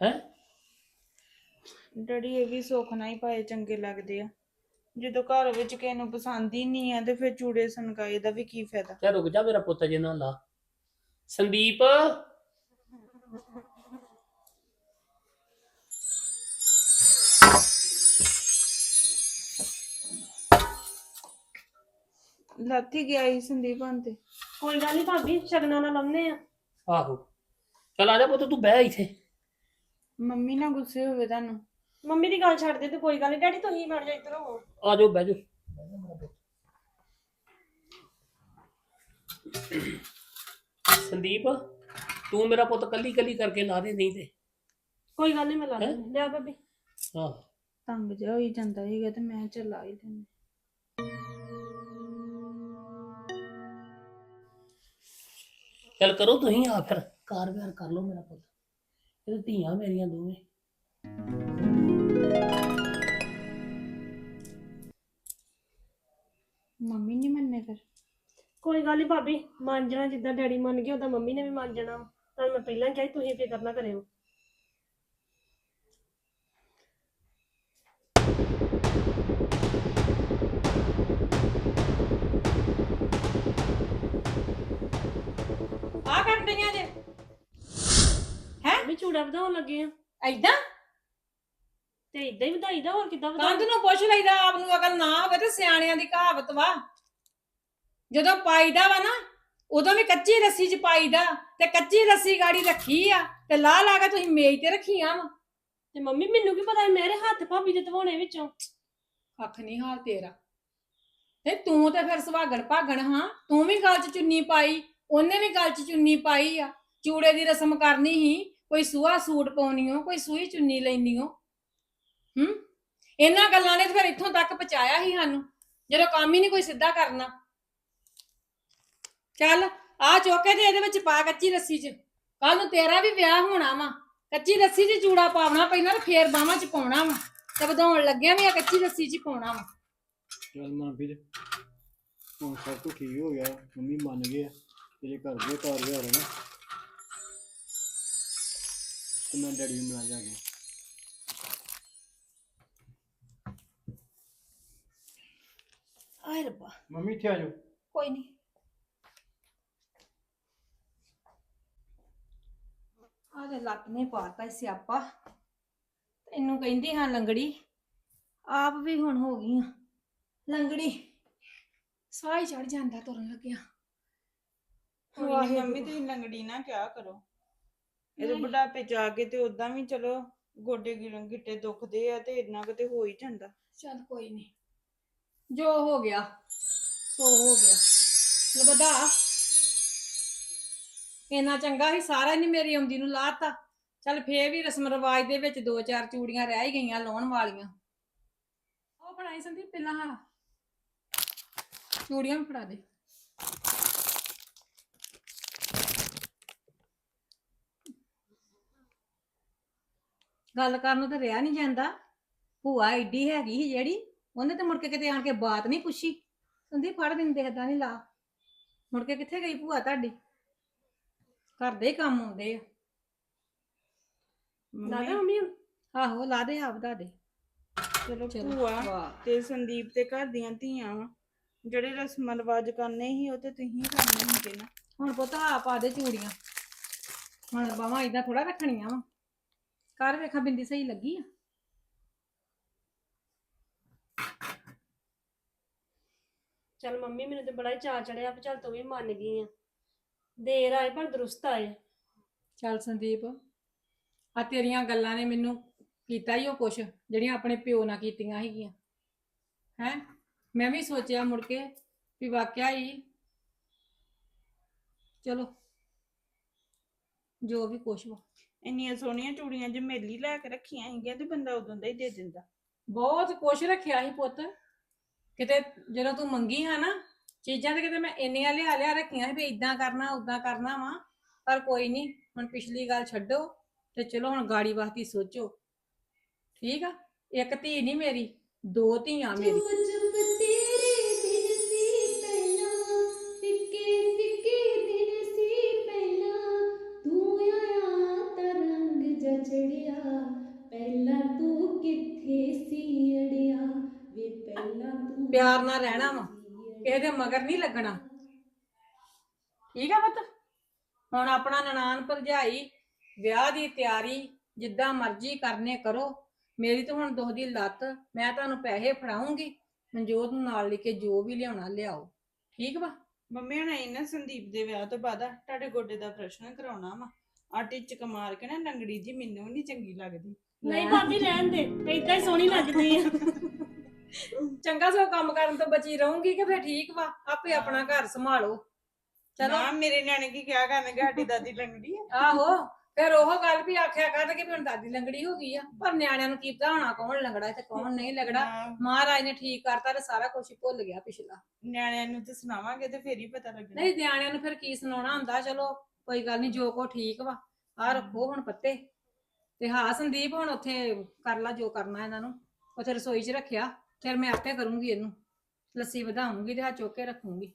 ਹੈ? ਡੈਡੀ ਇਹ ਵੀ ਸੁੱਖ ਨਾਲ ਹੀ ਪਾਏ ਚੰਗੇ ਲੱਗਦੇ ਆ। ਜਦੋਂ ਘਰ ਵਿੱਚ ਕਿਸੇ ਨੂੰ ਪਸੰਦ ਹੀ ਨਹੀਂ ਆ ਤੇ ਫਿਰ ਚੂੜੇ ਸਨਕਾਏ ਦਾ ਵੀ ਕੀ ਫਾਇਦਾ? ਚਾ ਰੁਕ ਜਾ ਮੇਰਾ ਪੁੱਤ ਜੇ ਨਾ ਲਾ ਸੰਦੀਪ! ਲੱਥੀ ਗਿਆ ਹੀ ਸੰਦੀਪ ਹਣ ਤੇ। ਕੋਈ ਗੱਲ ਨਹੀਂ ਭਾਬੀ ਸ਼ਗਨਾਂ ਨਾਲ ਲਾਉਨੇ ਆ। ਆਹੋ। ਚਲ ਆ ਜਾ ਪੁੱਤ ਤੂੰ ਬਹਿ ਇੱਥੇ। ਮੰਮੀ ਨਾ ਗੁੱਸੇ ਹੋਵੇ ਤੁਹਾਨੂੰ। ਮੰਮੀ ਦੀ ਗੱਲ ਛੱਡ ਦੇ ਤੇ ਕੋਈ ਗੱਲ ਨਹੀਂ ਡੈਡੀ ਤੁਸੀਂ ਬੈਠ ਜਾ ਇੱਧਰ। ਹੋ ਆ ਜਾਓ ਬਹਿ ਜਾਓ। ਸੰਦੀਪ ਤੂੰ ਮੇਰਾ ਪੁੱਤ ਕੱਲੀ ਕੱਲੀ ਕਰਕੇ ਲਾ ਦੇ ਨਹੀਂ ਤੇ। ਕੋਈ ਗੱਲ ਨਹੀਂ ਮੈਂ ਲਾ ਹੈਂ? ਦਿੰਦੀ। ਲਿਆ ਭਾਬੀ। ਆਹ ਤੰਗ ਜਿਹਾ ਹੋਈ ਜਾਂਦਾ ਸੀਗਾ ਤੇ ਮੈਂ ਚੱਲਾ ਹੀ ਦਿੰਦੀ। ਚੱਲ ਕਰੋ ਤੁਸੀਂ ਆ ਫਿਰ। ਕਾਰ ਵਿਹਾਰ ਕਰ ਲਓ ਮੇਰਾ ਪੁੱਤ। ਇਹ ਤਾਂ ਧੀਆਂ ਮੇਰੀਆਂ ਦੋਵੇਂ। ਕੋਈ ਗੱਲ ਨਹੀਂ ਭਾਬੀ ਮੰਨ ਜਾਣਾ ਜਿੱਦਾਂ ਡੈਡੀ ਮੰਨ ਗਏ ਉਦਾਂ ਮੰਮੀ ਨੇ ਵੀ ਮੰਨ ਜਾਣਾ। ਤਾਂ ਮੈਂ ਪਹਿਲਾਂ ਕਿਹਾ ਸੀ, ਤੁਸੀਂ ਫਿਕਰ ਨਾ ਕਰਿਓ। ਆ ਕੱਟ ਡਈਆਂ ਜੇ। ਮੰਮੀ ਚੂੜਾ ਵਧਾਉਣ ਲੱਗੇ ਆ। ਐਦਾਂ ਤੇ ਇਦਾਂ ਹੀ ਵਧਾਈਦਾ ਹੋਰ ਕਿੱਦਾਂ ਕੰਧ ਵਧਾਉਂਦੇ ਨੂੰ ਪੁੱਛ ਲਈਦਾ ਆਪ ਨੂੰ ਅਕਲ ਨਾ ਹੋਵੇ ਤੇ ਸਿਆਣਿਆਂ ਦੀ ਕਹਾਵਤ ਵਾ। ਜਦੋਂ ਪਾਈਦਾ ਵਾ ਨਾ ਉਦੋਂ ਵੀ ਕੱਚੀ ਰੱਸੀ 'ਚ ਪਾਈਦਾ ਤੇ ਕੱਚੀ ਰੱਸੀ ਗਾੜੀ ਰੱਖੀ ਆ ਤੇ ਲਾ ਲਾ ਕੇ ਤੁਸੀਂ ਮੇਜ਼ ਤੇ ਰੱਖੀਆਂ ਵਾ। ਤੇ ਮੰਮੀ ਮੈਨੂੰ ਕੀ ਪਤਾ ਸੀ ਮੇਰੇ ਹੱਥ ਭਾਬੀ ਦੇ ਧਵਾਉਣੇ ਵਿੱਚੋਂ। ਕੱਖ ਨਹੀਂ ਹਾਲ ਤੇਰਾ। ਤੇ ਤੂੰ ਤੇ ਫਿਰ ਸੁਹਾਗਣ ਭਾਗਣ ਹਾਂ ਤੂੰ ਵੀ ਗਲ 'ਚ ਚੁੰਨੀ ਪਾਈ ਉਹਨੇ ਵੀ ਗਲ 'ਚ ਚੁੰਨੀ ਪਾਈ ਆ। ਚੂੜੇ ਦੀ ਰਸਮ ਕਰਨੀ ਹੀ ਕੋਈ ਸੂਹਾ ਸੂਟ ਪਾਉਣੀਓ ਕੋਈ ਸੂਈ ਚੁੰਨੀ ਲੈਣੀਓ। ਹੂੰ? ਇਹਨਾਂ ਗੱਲਾਂ ਨੇ ਤਾਂ ਫਿਰ ਇੱਥੋਂ ਤੱਕ ਪਹੁੰਚਾਇਆ ਹੀ ਸਾਨੂੰ ਜਦੋਂ ਕੰਮ ਹੀ ਨਹੀਂ ਕੋਈ ਸਿੱਧਾ ਕਰਨਾ। ਚੱਲ ਆ ਚੋਕੇ ਤੇ ਇਹਦੇ ਵਿੱਚ ਪਾ ਕੱਚੀ ਰੱਸੀ 'ਚ। ਕੱਲ ਨੂੰ ਤੇਰਾ ਵੀ ਵਿਆਹ ਹੋਣਾ ਵਾ। ਕੱਚੀ ਰੱਸੀ 'ਚ ਚੂੜਾ ਪਾਉਣਾ ਪਹਿਲਾਂ ਤੇ ਫੇਰ ਬਾਹਾਂ 'ਚ ਪਾਉਣਾ ਵਾ। ਤੇ ਵਧਾਉਣ ਲੱਗਿਆ ਵੀ ਆ ਕੱਚੀ ਰੱਸੀ 'ਚ ਹੀ ਪਾਉਣਾ ਵਾ। ਚੱਲ ਮਨਪ੍ਰੀਤ ਹੁਣ ਸਭ ਕੁਝ ਠੀਕ ਹੋ ਗਿਆ ਮੰਮੀ ਮੰਨ ਗਏ ਆ। ਤੇਰੇ ਘਰ ਦੇ ਘਰ ਵਿਹਾਰ ਹੈ ਨਾ। ਤੇ ਮੈਂ ਡੈਡੀ ਨੂੰ ਮਿਲਾ ਜਾ ਕੇ ਆਏ ਰੱਬਾ। ਮੰਮੀ ਇੱਥੇ ਆ ਜਾਓ। ਕੋਈ ਨਹੀਂ ਆ ਤੇ ਲੱਤ ਨੇ ਪਾਤਾ ਸਿਆਪਾ। ਤੈਨੂੰ ਕਹਿੰਦੀ ਹਾਂ ਲੰਗੜੀ। ਆਪ ਵੀ ਹੁਣ ਹੋ ਗਈ ਆ। ਲੰਗੜੀ। ਸਾਹ ਹੀ ਚੜ ਜਾਂਦਾ ਤੁਰਨ ਲੱਗਿਆ। ਕੋਈ ਨੀ ਮੰਮੀ ਤੁਸੀਂ ਲੰਗੜੀ ਨਾ ਕਿਆ ਕਰੋ। ਇਹਦੇ ਨਹੀਂ। ਬੁਢਾਪੇ ਚ ਆ ਕੇ ਤੇ ਉਦਾਂ ਵੀ ਚਲੋ ਗੋਡੇ ਗਿਲੰ ਗਿੱਟੇ ਦੁਖਦੇ ਆ ਤੇ ਇੰਨਾ ਕਿਤੇ ਹੋ ਹੀ ਜਾਂਦਾ। ਚੱਲ ਕੋਈ ਨਹੀਂ ਜੋ ਹੋ ਗਿਆ ਸੋ ਹੋ ਗਿਆ। ਲਬਦਾ। ਇੰਨਾ ਚੰਗਾ ਸੀ, ਸਾਰਾ ਨਹੀਂ ਮੇਰੀ ਆਉਂਦੀ ਨੂੰ ਲਾਤਾ। ਚੱਲ ਫੇਰ ਵੀ ਰਸਮ ਰਿਵਾਜ ਦੇ ਵਿੱਚ ਦੋ ਚਾਰ ਚੂੜੀਆਂ ਰਹਿ ਹੀ ਗਈਆਂ ਲਾਉਣ ਵਾਲੀਆਂ। ਉਹ ਬਣਾਈ ਸੰਦੀਪ, ਪਹਿਲਾਂ ਹਾਂ ਚੂੜੀਆਂ ਵੀ ਫੜਾ ਦੇ। ਗੱਲ ਕਰਨ ਨੂੰ ਤਾਂ ਰਿਹਾ ਨਹੀਂ ਜਾਂਦਾ। ਭੂਆ ਏਡੀ ਹੈਗੀ ਸੀ ਜਿਹੜੀ, ਉਹਨੇ ਤੇ ਮੁੜ ਕੇ ਕਿਤੇ ਆਣ ਕੇ ਬਾਤ ਨਹੀਂ ਪੁੱਛੀ। ਸੰਦੀਪ ਫੜ ਦਿੰਦੇ, ਏਦਾਂ ਨਹੀਂ ਲਾ। ਮੁੜ ਕੇ ਕਿੱਥੇ ਗਈ ਭੂਆ ਤੁਹਾਡੀ? ਘਰ ਦੇ ਕੰਮ ਆਉਂਦੇ ਆ। ਲਾਦਾ ਮੰਮੀ ਮੰਮੀ ਆਹੋ ਲਾ ਦੇ ਆਪ ਦਾ ਦੇ। ਚਲੋ ਚਲੋ ਭੂਆ ਵਾਹ ਤੇ ਸੰਦੀਪ ਤੇ ਘਰ ਦੀਆਂ ਧੀਆਂ ਵਾ। ਜਿਹੜੇ ਰਸਮ ਰਿਵਾਜ ਕਰਨੇ ਸੀ ਉਹ ਤੇ ਤੁਸੀਂ ਕਰਨੇ ਹੁੰਦੇ ਨਾ। ਹੁਣ ਪੁੱਤ ਆ ਪਾ ਦੇ ਚੂੜੀਆਂ। ਹੁਣ ਬਾਵਾ ਇਦਾਂ ਥੋੜਾ ਰੱਖਣੀਆਂ ਵਾ। ਕਰ ਵੇਖਾ ਬਿੰਦੀ ਸਹੀ ਲੱਗੀ ਆ। ਚੱਲ ਮੰਮੀ ਮੈਨੂੰ ਤੇ ਬੜਾ ਹੀ ਚਾਅ ਚੜਿਆ ਵੀ ਚੱਲ ਤੂੰ ਵੀ ਮੰਨ ਗਈ ਆ। ਦੇਰ ਆਏ ਪਰ ਦਰੁਸਤ ਆਏ। ਚੱਲ ਸੰਦੀਪ ਆ ਤੇਰੀਆਂ ਗੱਲਾਂ ਨੇ ਮੈਨੂੰ ਕੀਤਾ ਹੀ ਉਹ ਕੁਛ ਜਿਹੜੀਆਂ ਆਪਣੇ ਪਿਓ ਨਾਲ ਕੀਤੀਆਂ ਹੈਗੀਆਂ ਹੈ? ਮੈਂ ਵੀ ਸੋਚਿਆ ਮੁੜ ਕੇ ਵੀ ਵਾਕਿਆ ਹੀ ਚਲੋ ਜੋ ਵੀ ਕੁਛ ਵਾ। ਇੰਨੀਆਂ ਸੋਹਣੀਆਂ ਚੂੜੀਆਂ ਜੇ ਮੇਲੀ ਲੈ ਕੇ ਰੱਖੀਆਂ ਸੀਗੀਆਂ ਤੇ ਬੰਦਾ ਉਦੋਂ ਦਾ ਹੀ ਦੇ ਦਿੰਦਾ। ਬਹੁਤ ਕੁਛ ਰੱਖਿਆ ਸੀ ਪੁੱਤ। ਕਿਤੇ ਜਦੋਂ ਤੂੰ ਮੰਗੀ ਆ ਨਾ ਚੀਜ਼ਾਂ ਤੇ ਕਿਤੇ ਮੈਂ ਇੰਨੀਆਂ ਲਿਆ ਲਿਆ ਰੱਖੀਆਂ ਸੀ ਵੀ ਇਦਾਂ ਕਰਨਾ ਉਦਾਂ ਕਰਨਾ ਵਾ, ਪਰ ਕੋਈ ਨਹੀਂ ਹੁਣ ਪਿਛਲੀ ਗੱਲ ਛੱਡੋ ਤੇ ਚਲੋ ਹੁਣ ਗਾੜੀ ਵਾਸਤੇ ਸੋਚੋ। ਠੀਕ ਆ? ਇੱਕ ਧੀ ਨਹੀਂ ਮੇਰੀ, ਦੋ ਧੀਆਂ ਮੇਰੀ। ਪਿਆਰ ਨਾਲ ਰਹਿਣਾ ਵਾ। ਕਿਸੇ ਦੇ ਮਗਰ ਨਹੀਂ ਲੱਗਣਾ। ਠੀਕ ਆ ਪੁੱਤ? ਹੁਣ ਆਪਣਾ ਨਨਾਣ ਭਰਜਾਈ ਵਿਆਹ ਦੀ ਤਿਆਰੀ ਜਿੱਦਾਂ ਮਰਜ਼ੀ ਕਰਨੇ ਕਰੋ। ਮੇਰੀ ਤਾਂ ਹੁਣ ਦੁੱਖ ਦੀ ਲੱਤ ਮੈਂ ਤੁਹਾਨੂੰ ਪੈਸੇ ਫੜਾਉਂਗੀ। ਮਨਜੋਤ ਨੂੰ ਨਾਲ ਲੈ ਕੇ ਜੋ ਵੀ ਲਿਆਉਣਾ ਲਿਆਓ। ਠੀਕ ਵਾ? ਮੰਮੀ ਹੁਣ ਆਈ ਨਾ ਸੰਦੀਪ ਦੇ ਵਿਆਹ ਤੋਂ ਬਾਅਦ ਤੁਹਾਡੇ ਗੋਡੇ ਦਾ ਪ੍ਰਸ਼ਨ ਕਰਾਉਣਾ ਵਾ। ਆ ਟਿਚਕ ਮਾਰ ਕੇ ਨਾ ਲੰਗੜੀ ਜੀ ਮੈਨੂੰ ਨਹੀਂ ਚੰਗੀ ਲੱਗਦੀ। ਨਹੀਂ ਭਾਬੀ ਰਹਿਣ ਦੇ। ਏਦਾਂ ਹੀ ਸੋਹਣੀ ਲੱਗਦੀ ਆ। ਚੰਗਾ ਸੋ ਕੰਮ ਕਰਨ ਤੋਂ ਬਚੀ ਰਹੂੰਗੀ ਕਿ ਫੇਰ ਠੀਕ ਵਾ? ਆਪੇ ਆਪਣਾ ਘਰ ਸੰਭਾਲੋ। ਚਲੋ। ਨਾ ਮੇਰੇ ਨਿਆਣੇ ਕੀ ਕਿਹਾ ਕਰਨਗੇ? ਸਾਡੀ ਦਾਦੀ ਲੰਗੜੀ ਆ। ਆਹੋ ਫਿਰ ਉਹ ਗੱਲ ਵੀ ਆਖਿਆ ਕਰਨਗੇ ਵੀ ਹੁਣ ਦਾਦੀ ਲੰਗੜੀ ਹੋ ਗਈ ਆ। ਪਰ ਨਿਆਣਿਆਂ ਨੂੰ ਕੀ ਪਤਾ ਹੋਣਾ ਕੌਣ ਲੰਗੜਾ ਤੇ ਕੌਣ ਨਹੀਂ ਲੰਗੜਾ। ਮਹਾਰਾਜ ਨੇ ਠੀਕ ਕਰਤਾ ਤੇ ਸਾਰਾ ਕੁਝ ਭੁੱਲ ਗਿਆ ਪਿਛਲਾ। ਨਿਆਣਿਆਂ ਨੂੰ ਤੇ ਸੁਣਾਵਾਂਗੇ ਤੇ ਫੇਰ ਹੀ ਪਤਾ ਲੱਗਣਾ। ਨਹੀਂ ਨਿਆਣਿਆਂ ਨੂੰ ਫਿਰ ਕੀ ਸੁਣਾਉਣਾ ਹੁੰਦਾ? ਚਲੋ ਕੋਈ ਗੱਲ ਨਹੀਂ ਜੋ ਕੋ ਠੀਕ ਵਾ ਆ ਰੱਖੋ ਹੁਣ ਪੱਤੇ। ਤੇ ਹਾਂ ਸੰਦੀਪ ਹੁਣ ਉੱਥੇ ਕਰ ਲਾ ਜੋ ਕਰਨਾ ਇਹਨਾਂ ਨੂੰ। ਉੱਥੇ ਰਸੋਈ 'ਚ ਰੱਖਿਆ। ਫਿਰ ਮੈਂ ਆਪੇ ਕਰੂੰਗੀ ਇਹਨੂੰ। ਲੱਸੀ ਵਧਾਉਂਗੀ ਤੇ ਹਾਂ ਚੁੱਕ ਕੇ ਰੱਖੂੰਗੀ।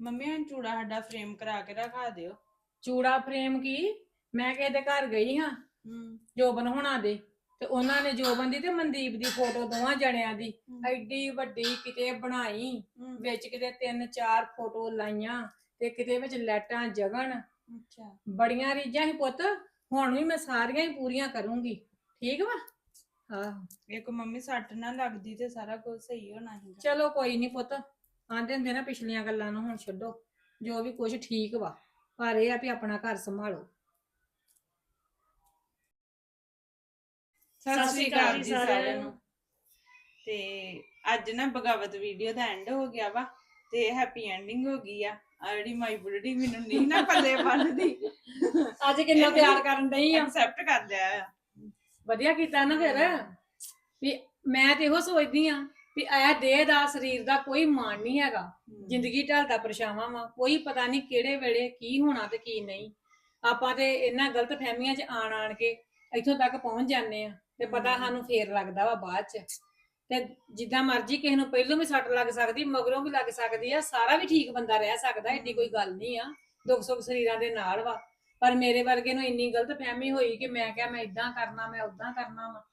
ਮੰਮੀ ਹੁਣ ਚੂੜਾ ਸਾਡਾ ਫਰੇਮ ਕਰਾ ਕੇ ਰਖਾ ਦਿਓ। ਚੂੜਾ ਫਰੇਮ ਕੀ? ਮੈਂ ਕਿਸੇ ਦੇ ਘਰ ਗਈ ਹਾਂ ਹੂੰ। ਜੋਬਨ ਹੋਣਾ ਦੇ ਤੇ ਉਹਨਾਂ ਨੇ ਜੋਬਨ ਦੀ ਤੇ ਮਨਦੀਪ ਦੀ ਫੋਟੋ ਦੋਵਾਂ ਜਣਿਆਂ ਦੀ ਐਡੀ ਵੱਡੀ ਕਿਤੇ ਬਣਾਈ ਵਿੱਚ ਕਿਤੇ ਤਿੰਨ ਚਾਰ ਫੋਟੋ ਲਾਈਆਂ ਤੇ ਕਿਤੇ ਵਿੱਚ ਲਾਈਟਾਂ ਜਗਣ। ਅੱਛਾ। ਬੜੀਆਂ ਰੀਝਾਂ ਸੀ ਪੁੱਤ ਹੁਣ ਵੀ ਮੈਂ ਸਾਰੀਆਂ ਹੀ ਪੂਰੀਆਂ ਕਰੂੰਗੀ। ਠੀਕ ਵਾ? ਹਾਂ। ਇੱਕ ਮੰਮੀ ਸੱਟ ਨਾ ਲੱਗਦੀ ਤੇ ਸਾਰਾ ਕੁਝ ਸਹੀ ਹੋਣਾ ਹੈਗਾ ਚਲੋ ਕੋਈ ਨਹੀਂ ਪੁੱਤ ਆਂਦੇ ਹੁੰਦੇ ਨਾ ਪਿਛਲੀਆਂ ਗੱਲਾਂ ਨੂੰ ਹੁਣ ਛੱਡੋ ਜੋ ਵੀ ਕੁਝ ਠੀਕ ਵਾ ਪਰ ਇਹ ਆ ਵੀ ਆਪਣਾ ਘਰ ਸੰਭਾਲੋ। ਸਤਿ ਸ਼੍ਰੀ ਅਕਾਲ ਜੀ ਸਾਰਿਆਂ ਨੂੰ। ਤੇ ਅੱਜ ਨਾ ਬਗਾਵਤ ਵੀਡੀਓ ਦਾ ਐਂਡ ਹੋ ਗਿਆ ਵਾ ਤੇ ਹੈਪੀ ਐਂਡਿੰਗ ਹੋ ਗਈ ਆ। ਆ ਜਿਹੜੀ ਮਾਈ ਬੁੱਢੀ ਮੈਨੂੰ ਨਹੀਂ ਨਾ ਪੱਲੇ ਬੰਨਦੀ। ਅੱਜ ਕਿੰਨਾ ਪਿਆਰ ਕਰਨ ਡਈ ਆ? ਐਕਸੈਪਟ ਕਰ ਲਿਆ ਆ। ਵਧੀਆ ਕੀਤਾ ਨਾ ਫਿਰ। ਵੀ ਮੈਂ ਤੇ ਇਹੋ ਸੋਚਦੀ ਆ ਵੀ ਇਹ ਦੇਹ ਦਾ ਸਰੀਰ ਦਾ ਕੋਈ ਮਾਣ ਨਹੀਂ ਹੈਗਾ। ਜ਼ਿੰਦਗੀ ਢਲਦਾ ਪਰਛਾਵਾਂ ਵਾ। ਕੋਈ ਪਤਾ ਨਹੀਂ ਕਿਹੜੇ ਵੇਲੇ ਕੀ ਹੋਣਾ ਤੇ ਕੀ ਨਹੀਂ। ਆਪਾਂ ਤੇ ਇਹਨਾਂ ਗਲਤ ਫਹਿਮੀਆਂ 'ਚ ਆਣ ਆਣ ਕੇ ਇੱਥੋਂ ਤੱਕ ਪਹੁੰਚ ਜਾਂਦੇ ਆ ਤੇ ਪਤਾ। ਸਾਨੂੰ ਫੇਰ ਲੱਗਦਾ ਵਾ ਬਾਅਦ 'ਚ। ਤੇ ਜਿੱਦਾਂ ਮਰਜ਼ੀ ਕਿਸੇ ਨੂੰ ਪਹਿਲੋਂ ਵੀ ਸੱਟ ਲੱਗ ਸਕਦੀ ਮਗਰੋਂ ਵੀ ਲੱਗ ਸਕਦੀ ਆ ਸਾਰਾ ਵੀ ਠੀਕ ਬੰਦਾ ਰਹਿ ਸਕਦਾ ਏਡੀ ਕੋਈ ਗੱਲ ਨਹੀਂ ਆ। ਦੁੱਖ ਸੁੱਖ ਸਰੀਰਾਂ ਦੇ ਨਾਲ ਵਾ। ਪਰ ਮੇਰੇ ਵਰਗੇ ਨੂੰ ਇੰਨੀ ਗਲਤ ਫਹਿਮੀ ਹੋਈ ਕਿ ਮੈਂ ਕਿਹਾ ਮੈਂ ਇਦਾਂ ਕਰਨਾ, ਮੈਂ ਉਦਾਂ ਕਰਨਾ ਵਾ।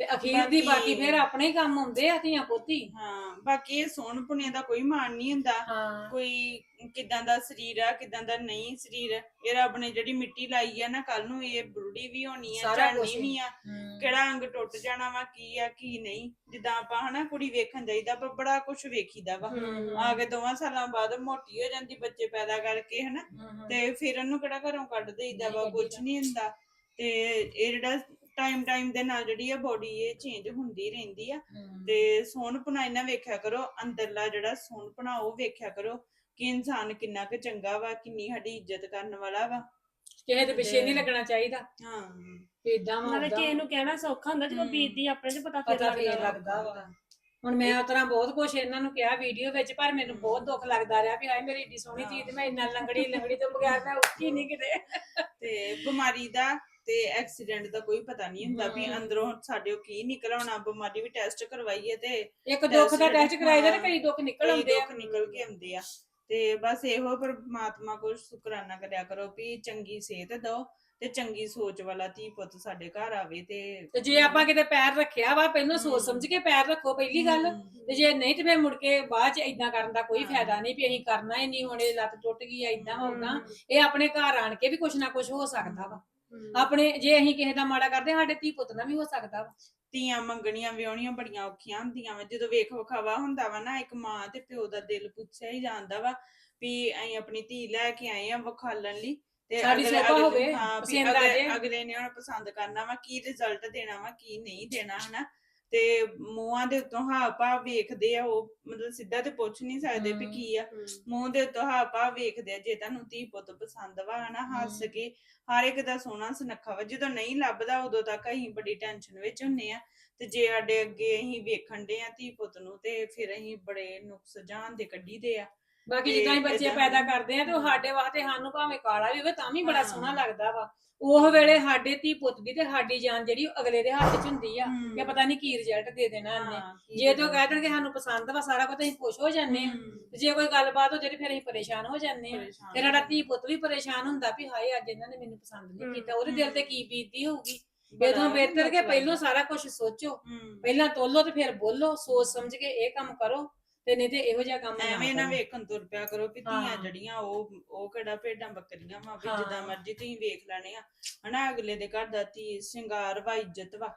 ਤੇ ਅਖੀਰ ਦੀ ਬਾਕੀ ਬਾਕੀ- ਫਿਰ ਆਪਣੇ ਹੀ ਕੰਮ ਆਉਂਦੇ ਆ ਧੀਆਂ ਪੋਤੀ। ਹਾਂ ਬਾਕੀ ਇਹ ਸੋਹਣ ਪੁਣੇ ਦਾ ਕੋਈ ਮਾਣ ਨਹੀਂ ਹੁੰਦਾ। ਹਾਂ। ਕੋਈ ਕਿਦਾਂ ਦਾ ਸਰੀਰ ਆ ਕਿਦਾਂ ਦਾ ਨਹੀਂ ਸਰੀਰ। ਇਹ ਰੱਬ ਨੇ ਜਿਹੜੀ ਮਿੱਟੀ ਲਾਈ ਆ ਨਾ ਕੱਲ ਨੂੰ ਇਹ ਬੁੱਢੀ ਵੀ ਹੋਣੀ ਆ ਸਾਰਾ ਕੁਛ ਝੜਨੀ ਵੀ ਆ। ਕਿਹੜਾ ਅੰਗ ਟੁੱਟ ਜਾਣਾ ਵਾ ਕੀ ਆ ਕੀ ਨਹੀਂ। ਜਿੱਦਾਂ ਆਪਾਂ ਹਨਾ ਕੁੜੀ ਵੇਖਣ ਜਾਈਦਾ ਆਪਾਂ ਬੜਾ ਕੁਝ ਵੇਖੀਦਾ ਵਾ। ਆ ਕੇ ਦੋਵਾਂ ਸਾਲਾਂ ਬਾਅਦ ਮੋਟੀ ਹੋ ਜਾਂਦੀ ਬੱਚੇ ਪੈਦਾ ਕਰਕੇ ਹਨਾ। ਤੇ ਫਿਰ ਉਹਨੂੰ ਕਿਹੜਾ ਘਰੋਂ ਕੱਢ ਦੇਈਦਾ ਨਹੀਂ ਵਾ ਕੁਝ ਕੱਢੀਦਾ। ਨਹੀਂ ਹੁੰਦਾ। ਤੇ ਇਹ ਜਿਹੜਾ ਟਾਈਮ ਟਾਈਮ ਦੇ ਨਾਲ ਜਿਹੜੀ ਆ ਬੋਡੀ ਇਹ ਚੇਂਜ ਹੁੰਦੀ ਰਹਿੰਦੀ ਆ। ਤੇ ਸੋਹਣਪਣਾ ਇਹਨਾਂ ਵੇਖਿਆ ਕਰੋ ਅੰਦਰਲਾ ਜਿਹੜਾ ਸੋਹਣਪਣਾ ਉਹ ਵੇਖਿਆ ਕਰੋ ਕਿ ਇਨਸਾਨ ਕਿੰਨਾ ਕੁ ਚੰਗਾ ਵਾ ਕਿੰਨੀ ਸਾਡੀ ਇੱਜ਼ਤ ਕਰਨ ਵਾਲਾ ਵਾ। ਕਿਸੇ ਦੇ ਪਿੱਛੇ ਨਹੀਂ ਲੱਗਣਾ ਚਾਹੀਦਾ। ਹਾਂ। ਇਦਾਂ ਵਾ ਨਾਲੇ ਓਦਾਂ ਕਿਸੇ ਨੂੰ ਕਹਿਣਾ ਸੌਖਾ ਹੁੰਦਾ ਜਦੋਂ ਹਮ। ਬੀਤਦੀ ਆਪਣੇ ਤੇ ਪਤਾ ਫਿਰ ਪਤਾ ਫੇਰ ਲੱਗਦਾ ਲੱਗਦਾ ਵਾ। ਹੁਣ ਮੈਂ ਉਸ ਤਰ੍ਹਾਂ ਬਹੁਤ ਕੁਝ ਇਹਨਾਂ ਨੂੰ ਕਿਹਾ ਵੀਡੀਓ ਵਿੱਚ ਪਰ ਮੈਨੂੰ ਬਹੁਤ ਦੁੱਖ ਲੱਗਦਾ ਰਿਹਾ ਵੀ ਹਾਏ ਮੇਰੀ ਏਡੀ ਸੋਹਣੀ ਚੀਜ਼ ਤੇ ਮੈਂ ਇੰਨਾ ਲੰਗੜੀ ਲੰਗੜੀ ਤੋਂ ਬਗੈਰ ਮੈਂ ਉੱਠੀ ਨਹੀਂ ਕਿਤੇ। ਤੇ ਬਿਮਾਰੀ ਦਾ ਤੇ ਐਕਸੀਡੈਂਟ ਦਾ ਕੋਈ ਪਤਾ ਨਹੀਂ ਹੁੰਦਾ ਵੀ। ਅੰਦਰੋਂ ਸਾਡੇ ਕੀ ਨਿਕਲ ਆਉਣਾ ਬਿਮਾਰੀ ਵੀ ਟੈਸਟ ਕਰਵਾਈਏ ਤੇ ਇੱਕ ਦੁੱਖ ਦਾ ਟੈਸਟ ਕਰਾਈਦਾ ਤੇ ਹਾਂ। ਕਈ ਦੁੱਖ ਨਿਕਲ ਕਈ ਆਉਂਦੇ ਆ ਦੁੱਖ ਨਿਕਲ ਕੇ ਆਉਂਦੇ ਆ ਤੇ ਬਸ ਇਹੋ ਪਰਮਾਤਮਾ ਕੋਲ ਸ਼ੁਕਰਾਨਾ ਕਰਿਆ ਕਰੋ ਵੀ ਚੰਗੀ ਸਿਹਤ ਦਿਓ ਤੇ ਚੰਗੀ ਸੋਚ ਵਾਲਾ ਧੀ ਪੁੱਤ ਸਾਡੇ ਘਰ ਆਵੇ ਤੇ ਤੇ ਜੇ ਆਪਾਂ ਕਿਤੇ ਪੈਰ ਰੱਖਿਆ ਵਾ ਪਹਿਲਾਂ ਸੋਚ ਸਮਝ ਕੇ ਪੈਰ ਰੱਖੋ ਪਹਿਲੀ ਗੱਲ ਹਮ। ਤੇ ਜੇ ਨਹੀਂ ਤੇ ਫਿਰ ਮੁੜ ਕੇ ਬਾਅਦ ਚ ਇਦਾਂ ਕਰਨ ਦਾ ਕੋਈ। ਫਾਇਦਾ ਨਹੀਂ ਵੀ ਅਸੀਂ ਕਰਨਾ ਹੀ ਨਹੀਂ ਹੁਣ ਇਹ ਲੱਤ ਟੁੱਟ ਗਈ ਆ ਇਦਾਂ ਹਮ। ਹੋਊਗਾ ਇਹ ਆਪਣੇ ਘਰ ਆਣ ਕੇ ਵੀ ਕੁਛ ਨਾ ਕੁਛ ਹੋ ਸਕਦਾ ਵਾ। ਆਪਣੇ ਜੇ ਅਸੀਂ ਕਿਸੇ ਦਾ ਮਾੜਾ ਕਰਦੇ ਸਾਡੇ ਧੀ ਪੁੱਤ ਨਾਲ ਵੀ ਹੋ ਸਕਦਾ ਵਾ। ਧੀਆਂ ਮੰਗਣੀਆਂ ਵਿਆਹਣੀਆਂ ਬੜੀਆਂ ਔਖੀਆਂ ਹੁੰਦੀਆਂ ਵਾ। ਜਦੋਂ ਵੇਖ ਵਿਖਾਵਾ ਹੁੰਦਾ ਵਾ ਨਾ ਇੱਕ ਮਾਂ ਤੇ ਪਿਓ ਦਾ ਦਿਲ ਪੁੱਛਿਆ ਹੀ ਜਾਂਦਾ ਵਾ ਵੀ ਅਸੀਂ ਆਪਣੀ ਧੀ ਲੈ ਕੇ ਆਏ ਆ ਵਿਖਾਲਣ ਲਈ ਤੇ ਸਾਡੀ ਅਗਲੇ- ਸੋਭਾ ਅਗਲੇ- ਹੋਵੇ, ਹਾਂ, ਵੀ ਪਸੰਦ ਆ ਅਗਲੇ- ਜੇ। ਅਗਲੇ ਨੇ ਹੁਣ ਪਸੰਦ ਕਰਨਾ ਵਾ ਕੀ ਰਿਜ਼ਲਟ ਦੇਣਾ ਵਾ ਕੀ ਨਹੀਂ ਦੇਣਾ ਹਨਾ? ਤੇ ਮੂੰਹਾਂ ਦੇ ਉੱਤੋਂ ਹਾਵ ਭਾਵ ਵੇਖਦੇ ਆ ਉਹ ਮਤਲਬ ਸਿੱਧਾ ਤੇ ਪੁੱਛ ਨਹੀਂ ਸਕਦੇ ਵੀ। ਕੀ ਆ। ਮੂੰਹ ਦੇ ਉੱਤੋਂ ਹਾਵ ਭਾਵ ਵੇਖਦੇ ਆ ਜੇ ਤੁਹਾਨੂੰ ਧੀ ਪੁੱਤ ਪਸੰਦ ਵਾ ਹਨਾ ਹੱਸ। ਕੇ ਹਰ ਇੱਕ ਦਾ ਸੋਹਣਾ ਸੁਨੱਖਾ ਵਾ ਜਦੋਂ ਨਹੀਂ ਲੱਭਦਾ ਉਦੋਂ ਤੱਕ ਅਸੀਂ ਬੜੀ ਟੈਨਸ਼ਨ ਵਿੱਚ ਹੁੰਨੇ ਆ ਤੇ ਜੇ ਸਾਡੇ ਅੱਗੇ ਅਸੀਂ ਵੇਖਣ ਦੇ ਆ ਧੀ ਪੁੱਤ ਨੂੰ ਤੇ ਫਿਰ ਅਸੀਂ ਬੜੇ ਨੁਕਸ ਜਾਣ ਦੇ ਕੱਢੀਦੇ ਆ ਬਾਕੀ ਜਿੱਦਾਂ ਹੀ ਬੱਚੇ ਪੈਦਾ ਕਰਦੇ ਆ ਤੇ ਉਹ ਸਾਡੇ ਵਾਸਤੇ ਸਾਨੂੰ ਭਾਵੇਂ ਕਾਲਾ ਵੀ ਹੋਵੇ ਤਾਂ ਵੀ ਬੜਾ। ਸੋਹਣਾ ਲੱਗਦਾ ਵਾ। ਉਹ ਵੇਲੇ ਸਾਡੇ ਧੀ ਪੁੱਤ ਦੀ ਤੇ ਸਾਡੀ ਜਾਨ ਜਿਹੜੀ ਉਹ ਅਗਲੇ ਦੇ ਹੱਥ 'ਚ ਹੁੰਦੀ ਆ। ਕਿ ਪਤਾ ਨਹੀਂ ਕੀ ਰਿਜ਼ਲਟ ਦੇ ਦੇਣਾ ਇਹਨੇ। ਜੇ ਤੋ। ਕਹਿ ਦੇਣਗੇ ਸਾਨੂੰ ਪਸੰਦ ਵਾ ਸਾਰਾ ਕੁਝ ਅਸੀਂ ਖੁਸ਼ ਹੋ ਜਾਂਦੇ ਆ। ਜੇ ਕੋਈ ਗੱਲਬਾਤ ਹੋ ਜੇ ਤੇ ਫਿਰ ਅਸੀਂ ਪਰੇਸ਼ਾਨ ਹੋ ਜਾਂਦੇ ਆ। ਤੇ ਸਾਡਾ ਧੀ ਪੁੱਤ ਵੀ ਪਰੇਸ਼ਾਨ ਹੁੰਦਾ ਵੀ ਹਾਏ ਅੱਜ ਇਹਨਾਂ ਨੇ ਮੈਨੂੰ ਪਸੰਦ ਨਹੀਂ ਕੀਤਾ ਉਹਦੇ ਦਿਲ ਤੇ ਕੀ ਬੀਤਦੀ ਹੋਊਗੀ? ਇਦੋਂ ਬਿਹਤਰ ਕਿ ਪਹਿਲਾਂ। ਸਾਰਾ ਕੁਝ ਸੋਚੋ। ਪਹਿਲਾਂ ਤੋਲੋ ਤੇ ਫਿਰ ਬੋਲੋ ਸੋਚ ਸਮਝ ਕੇ ਇਹ ਕੰਮ ਕਰੋ। ਤੇ ਨਹੀਂ ਤੇ ਇਹੋ ਜਿਹਾ ਕੰਮ ਨਾ ਐਵੇਂ ਨਾ ਵੇਖਣ ਤੁਰ ਪਿਆ ਕਰੋ ਵੀ ਧੀਆਂ ਹਾਂ। ਜੜੀਆਂ ਉਹ ਉਹ ਕਿਹੜਾ ਭੇਡਾਂ ਬੱਕਰੀਆਂ ਵਾ ਵੀ ਹਾਂ। ਜਿੱਦਾਂ ਮਰਜ਼ੀ ਤੁਸੀਂ ਵੇਖ ਲੈਣੇ ਆ। ਹਨਾ ਅਗਲੇ ਦੇ ਘਰ ਦਾ ਧੀ ਸ਼ਿੰਗਾਰ ਵਾ ਇੱਜ਼ਤ ਵਾ।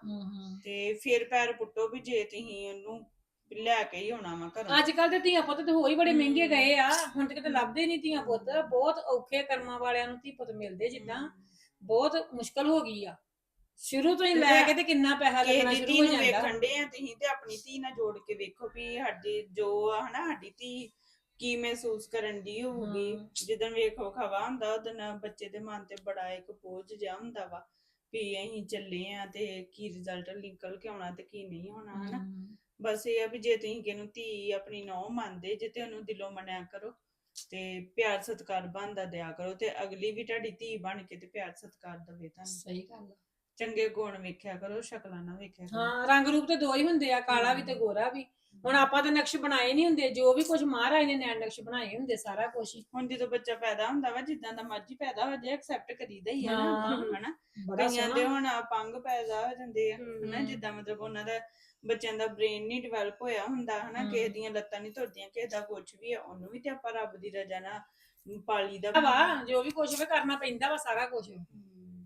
ਤੇ ਫਿਰ ਪੈਰ ਪੁੱਟੋ ਵੀ ਜੇ ਤੁਸੀਂ ਉਹਨੂੰ ਲੈ ਕੇ ਹੀ ਆਉਣਾ ਵਾ ਘਰੋਂ। ਅੱਜ ਕੱਲ ਤੇ ਧੀਆਂ ਪੁੱਤ ਤੇ ਹੋਰ ਹੀ ਬੜੇ ਮਹਿੰਗੇ। ਗਏ ਆ। ਹੁਣ ਤੇ ਕਿਤੇ ਲੱਭਦੇ ਨਹੀਂ ਧੀਆਂ ਪੁੱਤ। ਬਹੁਤ ਔਖੇ ਕਰਮਾਂ ਵਾਲਿਆਂ ਨੂੰ ਧੀ ਪੁੱਤ ਮਿਲਦੇ ਜਿੱਦਾਂ। ਬਹੁਤ ਮੁਸ਼ਕਲ ਹੋ ਗਈ ਆ। ਸ਼ੁਰੂ ਤੋਂ ਹੀ ਲੈ ਕੇ ਤੇ ਕਿੰਨਾ ਪੈਸਾ ਲੱਗਣਾ ਸ਼ੁਰੂ ਧੀ ਹੋ ਨੂੰ ਜਾਂਦਾ ਵੇਖਣ ਦੇ ਆ ਤੁਸੀਂ ਤੇ ਆਪਣੀ ਧੀ ਨਾਲ ਜੋੜ ਕੇ ਵੇਖੋ ਵੀ ਸਾਡੀ ਜੋ ਆ ਹਨਾ ਸਾਡੀ ਧੀ ਕੀ ਮਹਿਸੂਸ ਕਰਨ ਦੀ ਹੋਊਗੀ। ਜਦੋਂ ਵੇਖੋ ਖਵਾ ਹੁੰਦਾ ਉਦੋਂ ਬੱਚੇ ਦੇ ਮਨ ਤੇ ਬੜਾ ਇੱਕ ਬੋਝ ਜਿਹਾ ਹੁੰਦਾ ਵਾ ਵੀ ਅਸੀਂ ਚੱਲੇ ਆ ਤੇ ਕੀ ਰਿਜ਼ਲਟ ਨਿਕਲ ਕੇ ਆਉਣਾ ਤੇ ਕੀ ਨਹੀਂ ਹੋਣਾ ਹਨਾ ਹਮ। ਬਸ ਇਹ ਆ ਵੀ ਜੇ ਤੁਸੀਂ ਕਿਹਨੂੰ ਧੀ ਆਪਣੀ ਨੌ ਮੰਨਦੇ ਜੇ ਤੇ ਉਹਨੂੰ ਦਿਲੋਂ ਮੰਨਿਆ ਕਰੋ ਤੇ ਪਿਆਰ ਸਤਿਕਾਰ ਬਣਦਾ ਦਿਆ ਕਰੋ ਤੇ ਅਗਲੀ ਵੀ ਤੁਹਾਡੀ ਧੀ ਬਣ ਕੇ ਤੇ ਪਿਆਰ ਸਤਿਕਾਰ ਦੇਵੇ ਤੁਹਾਨੂੰ ਸਹੀ ਗੱਲ ਆ। ਚੰਗੇ ਗੁਣ ਵੇਖਿਆ ਕਰੋ ਸ਼ਕਲਾਂ ਨਾ ਵੇਖਿਆ ਕਰੋ ਹਾਂ ਰੰਗ ਰੂਪ ਤੇ ਦੋ ਹੀ ਹੁੰਦੇ ਆ ਕਾਲਾ ਵੀ ਤੇ ਗੋਰਾ ਵੀ ਹੁਣ ਆਪਾਂ ਤਾਂ ਨਕਸ਼ ਬਣਾਏ ਨਹੀਂ ਹੁੰਦੇ ਜੋ ਵੀ ਕੁਝ ਮਹਾਰਾਜ ਨੇ ਨੈਣ ਨਕਸ਼ ਬਣਾਏ ਹੁੰਦੇ ਸਾਰਾ ਕੁਝ ਹੁਣ ਜਦੋਂ ਬੱਚਾ ਪੈਦਾ ਹੁੰਦਾ ਵਾ ਜਿੱਦਾਂ ਦਾ ਮਰਜ਼ੀ ਪੈਦਾ ਹੋ ਜਾਏ ਐਕਸੈਪਟ ਕਰੀਦਾ ਹੀ ਆ ਨਾ ਹਾਂ। ਹਨਾ ਬੜਾ ਕਈਆਂ ਦੇ ਸੋਹਣਾ ਹੁਣ ਅਪੰਗ ਪੈਦਾ ਹੋ ਜਾਂਦੇ ਆ ਹਨਾ ਹਮ। ਜਿੱਦਾਂ ਮਤਲਬ ਉਹਨਾਂ ਦਾ ਬੱਚਿਆਂ ਦਾ ਬ੍ਰੇਨ ਨਹੀਂ ਡਿਵੈਲਪ ਹੋਇਆ ਹੁੰਦਾ ਹਨਾ ਹਮ। ਕਿਸੇ ਦੀਆਂ ਲੱਤਾਂ ਨਹੀਂ ਤੁਰਦੀਆਂ ਕਿਸੇ ਦਾ ਕੁਝ ਵੀ ਆ ਉਹਨੂੰ ਵੀ ਤੇ ਆਪਾਂ ਰੱਬ ਦੀ ਰਜ਼ਾ ਨਾਲ ਪਾਲੀ ਦਾ ਵਾ ਜੋ ਵੀ ਕੁਝ ਵੀ ਕਰਨਾ ਪੈਂਦਾ ਵਾ ਸਾਰਾ ਕੁਝ ਹਮ।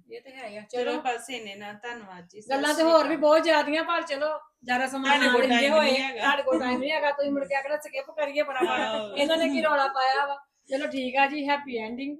ਇਹ ਤੇ ਹੈ ਆ ਚਲੋ ਚਲੋ ਬਸ ਇੰਨੇ ਨਾਲ ਧੰਨਵਾਦ ਜੀ ਸਤਿ ਗੱਲਾਂ ਤੇ ਸ਼੍ਰੀ ਹੋਰ ਵੀ ਅਕਾਲ। ਬਹੁਤ ਜ਼ਿਆਦੀਆਂ ਪਰ ਚਲੋ ਜ਼ਿਆਦਾ ਸਮਾਂ ਨਾ ਕੋਲ ਲੈਂਦੇ time ਹੋਏ ਨਹੀਂ ਹੈਗਾ। ਤੁਹਾਡੇ ਕੋਲ ਟਾਈਮ ਨਹੀਂ ਹੈਗਾ ਤੁਸੀਂ ਮੁੜ ਕੇ ਆਖਣਾ ਸਕਿਪ ਕਰੀਏ ਬੜਾ। ਇਹਨਾਂ ਨੇ ਕੀ ਰੌਲਾ ਪਾਇਆ ਵਾ ਚਲੋ ਠੀਕ ਆ ਜੀ ਹੈਪੀ ਐਂਡਿੰਗ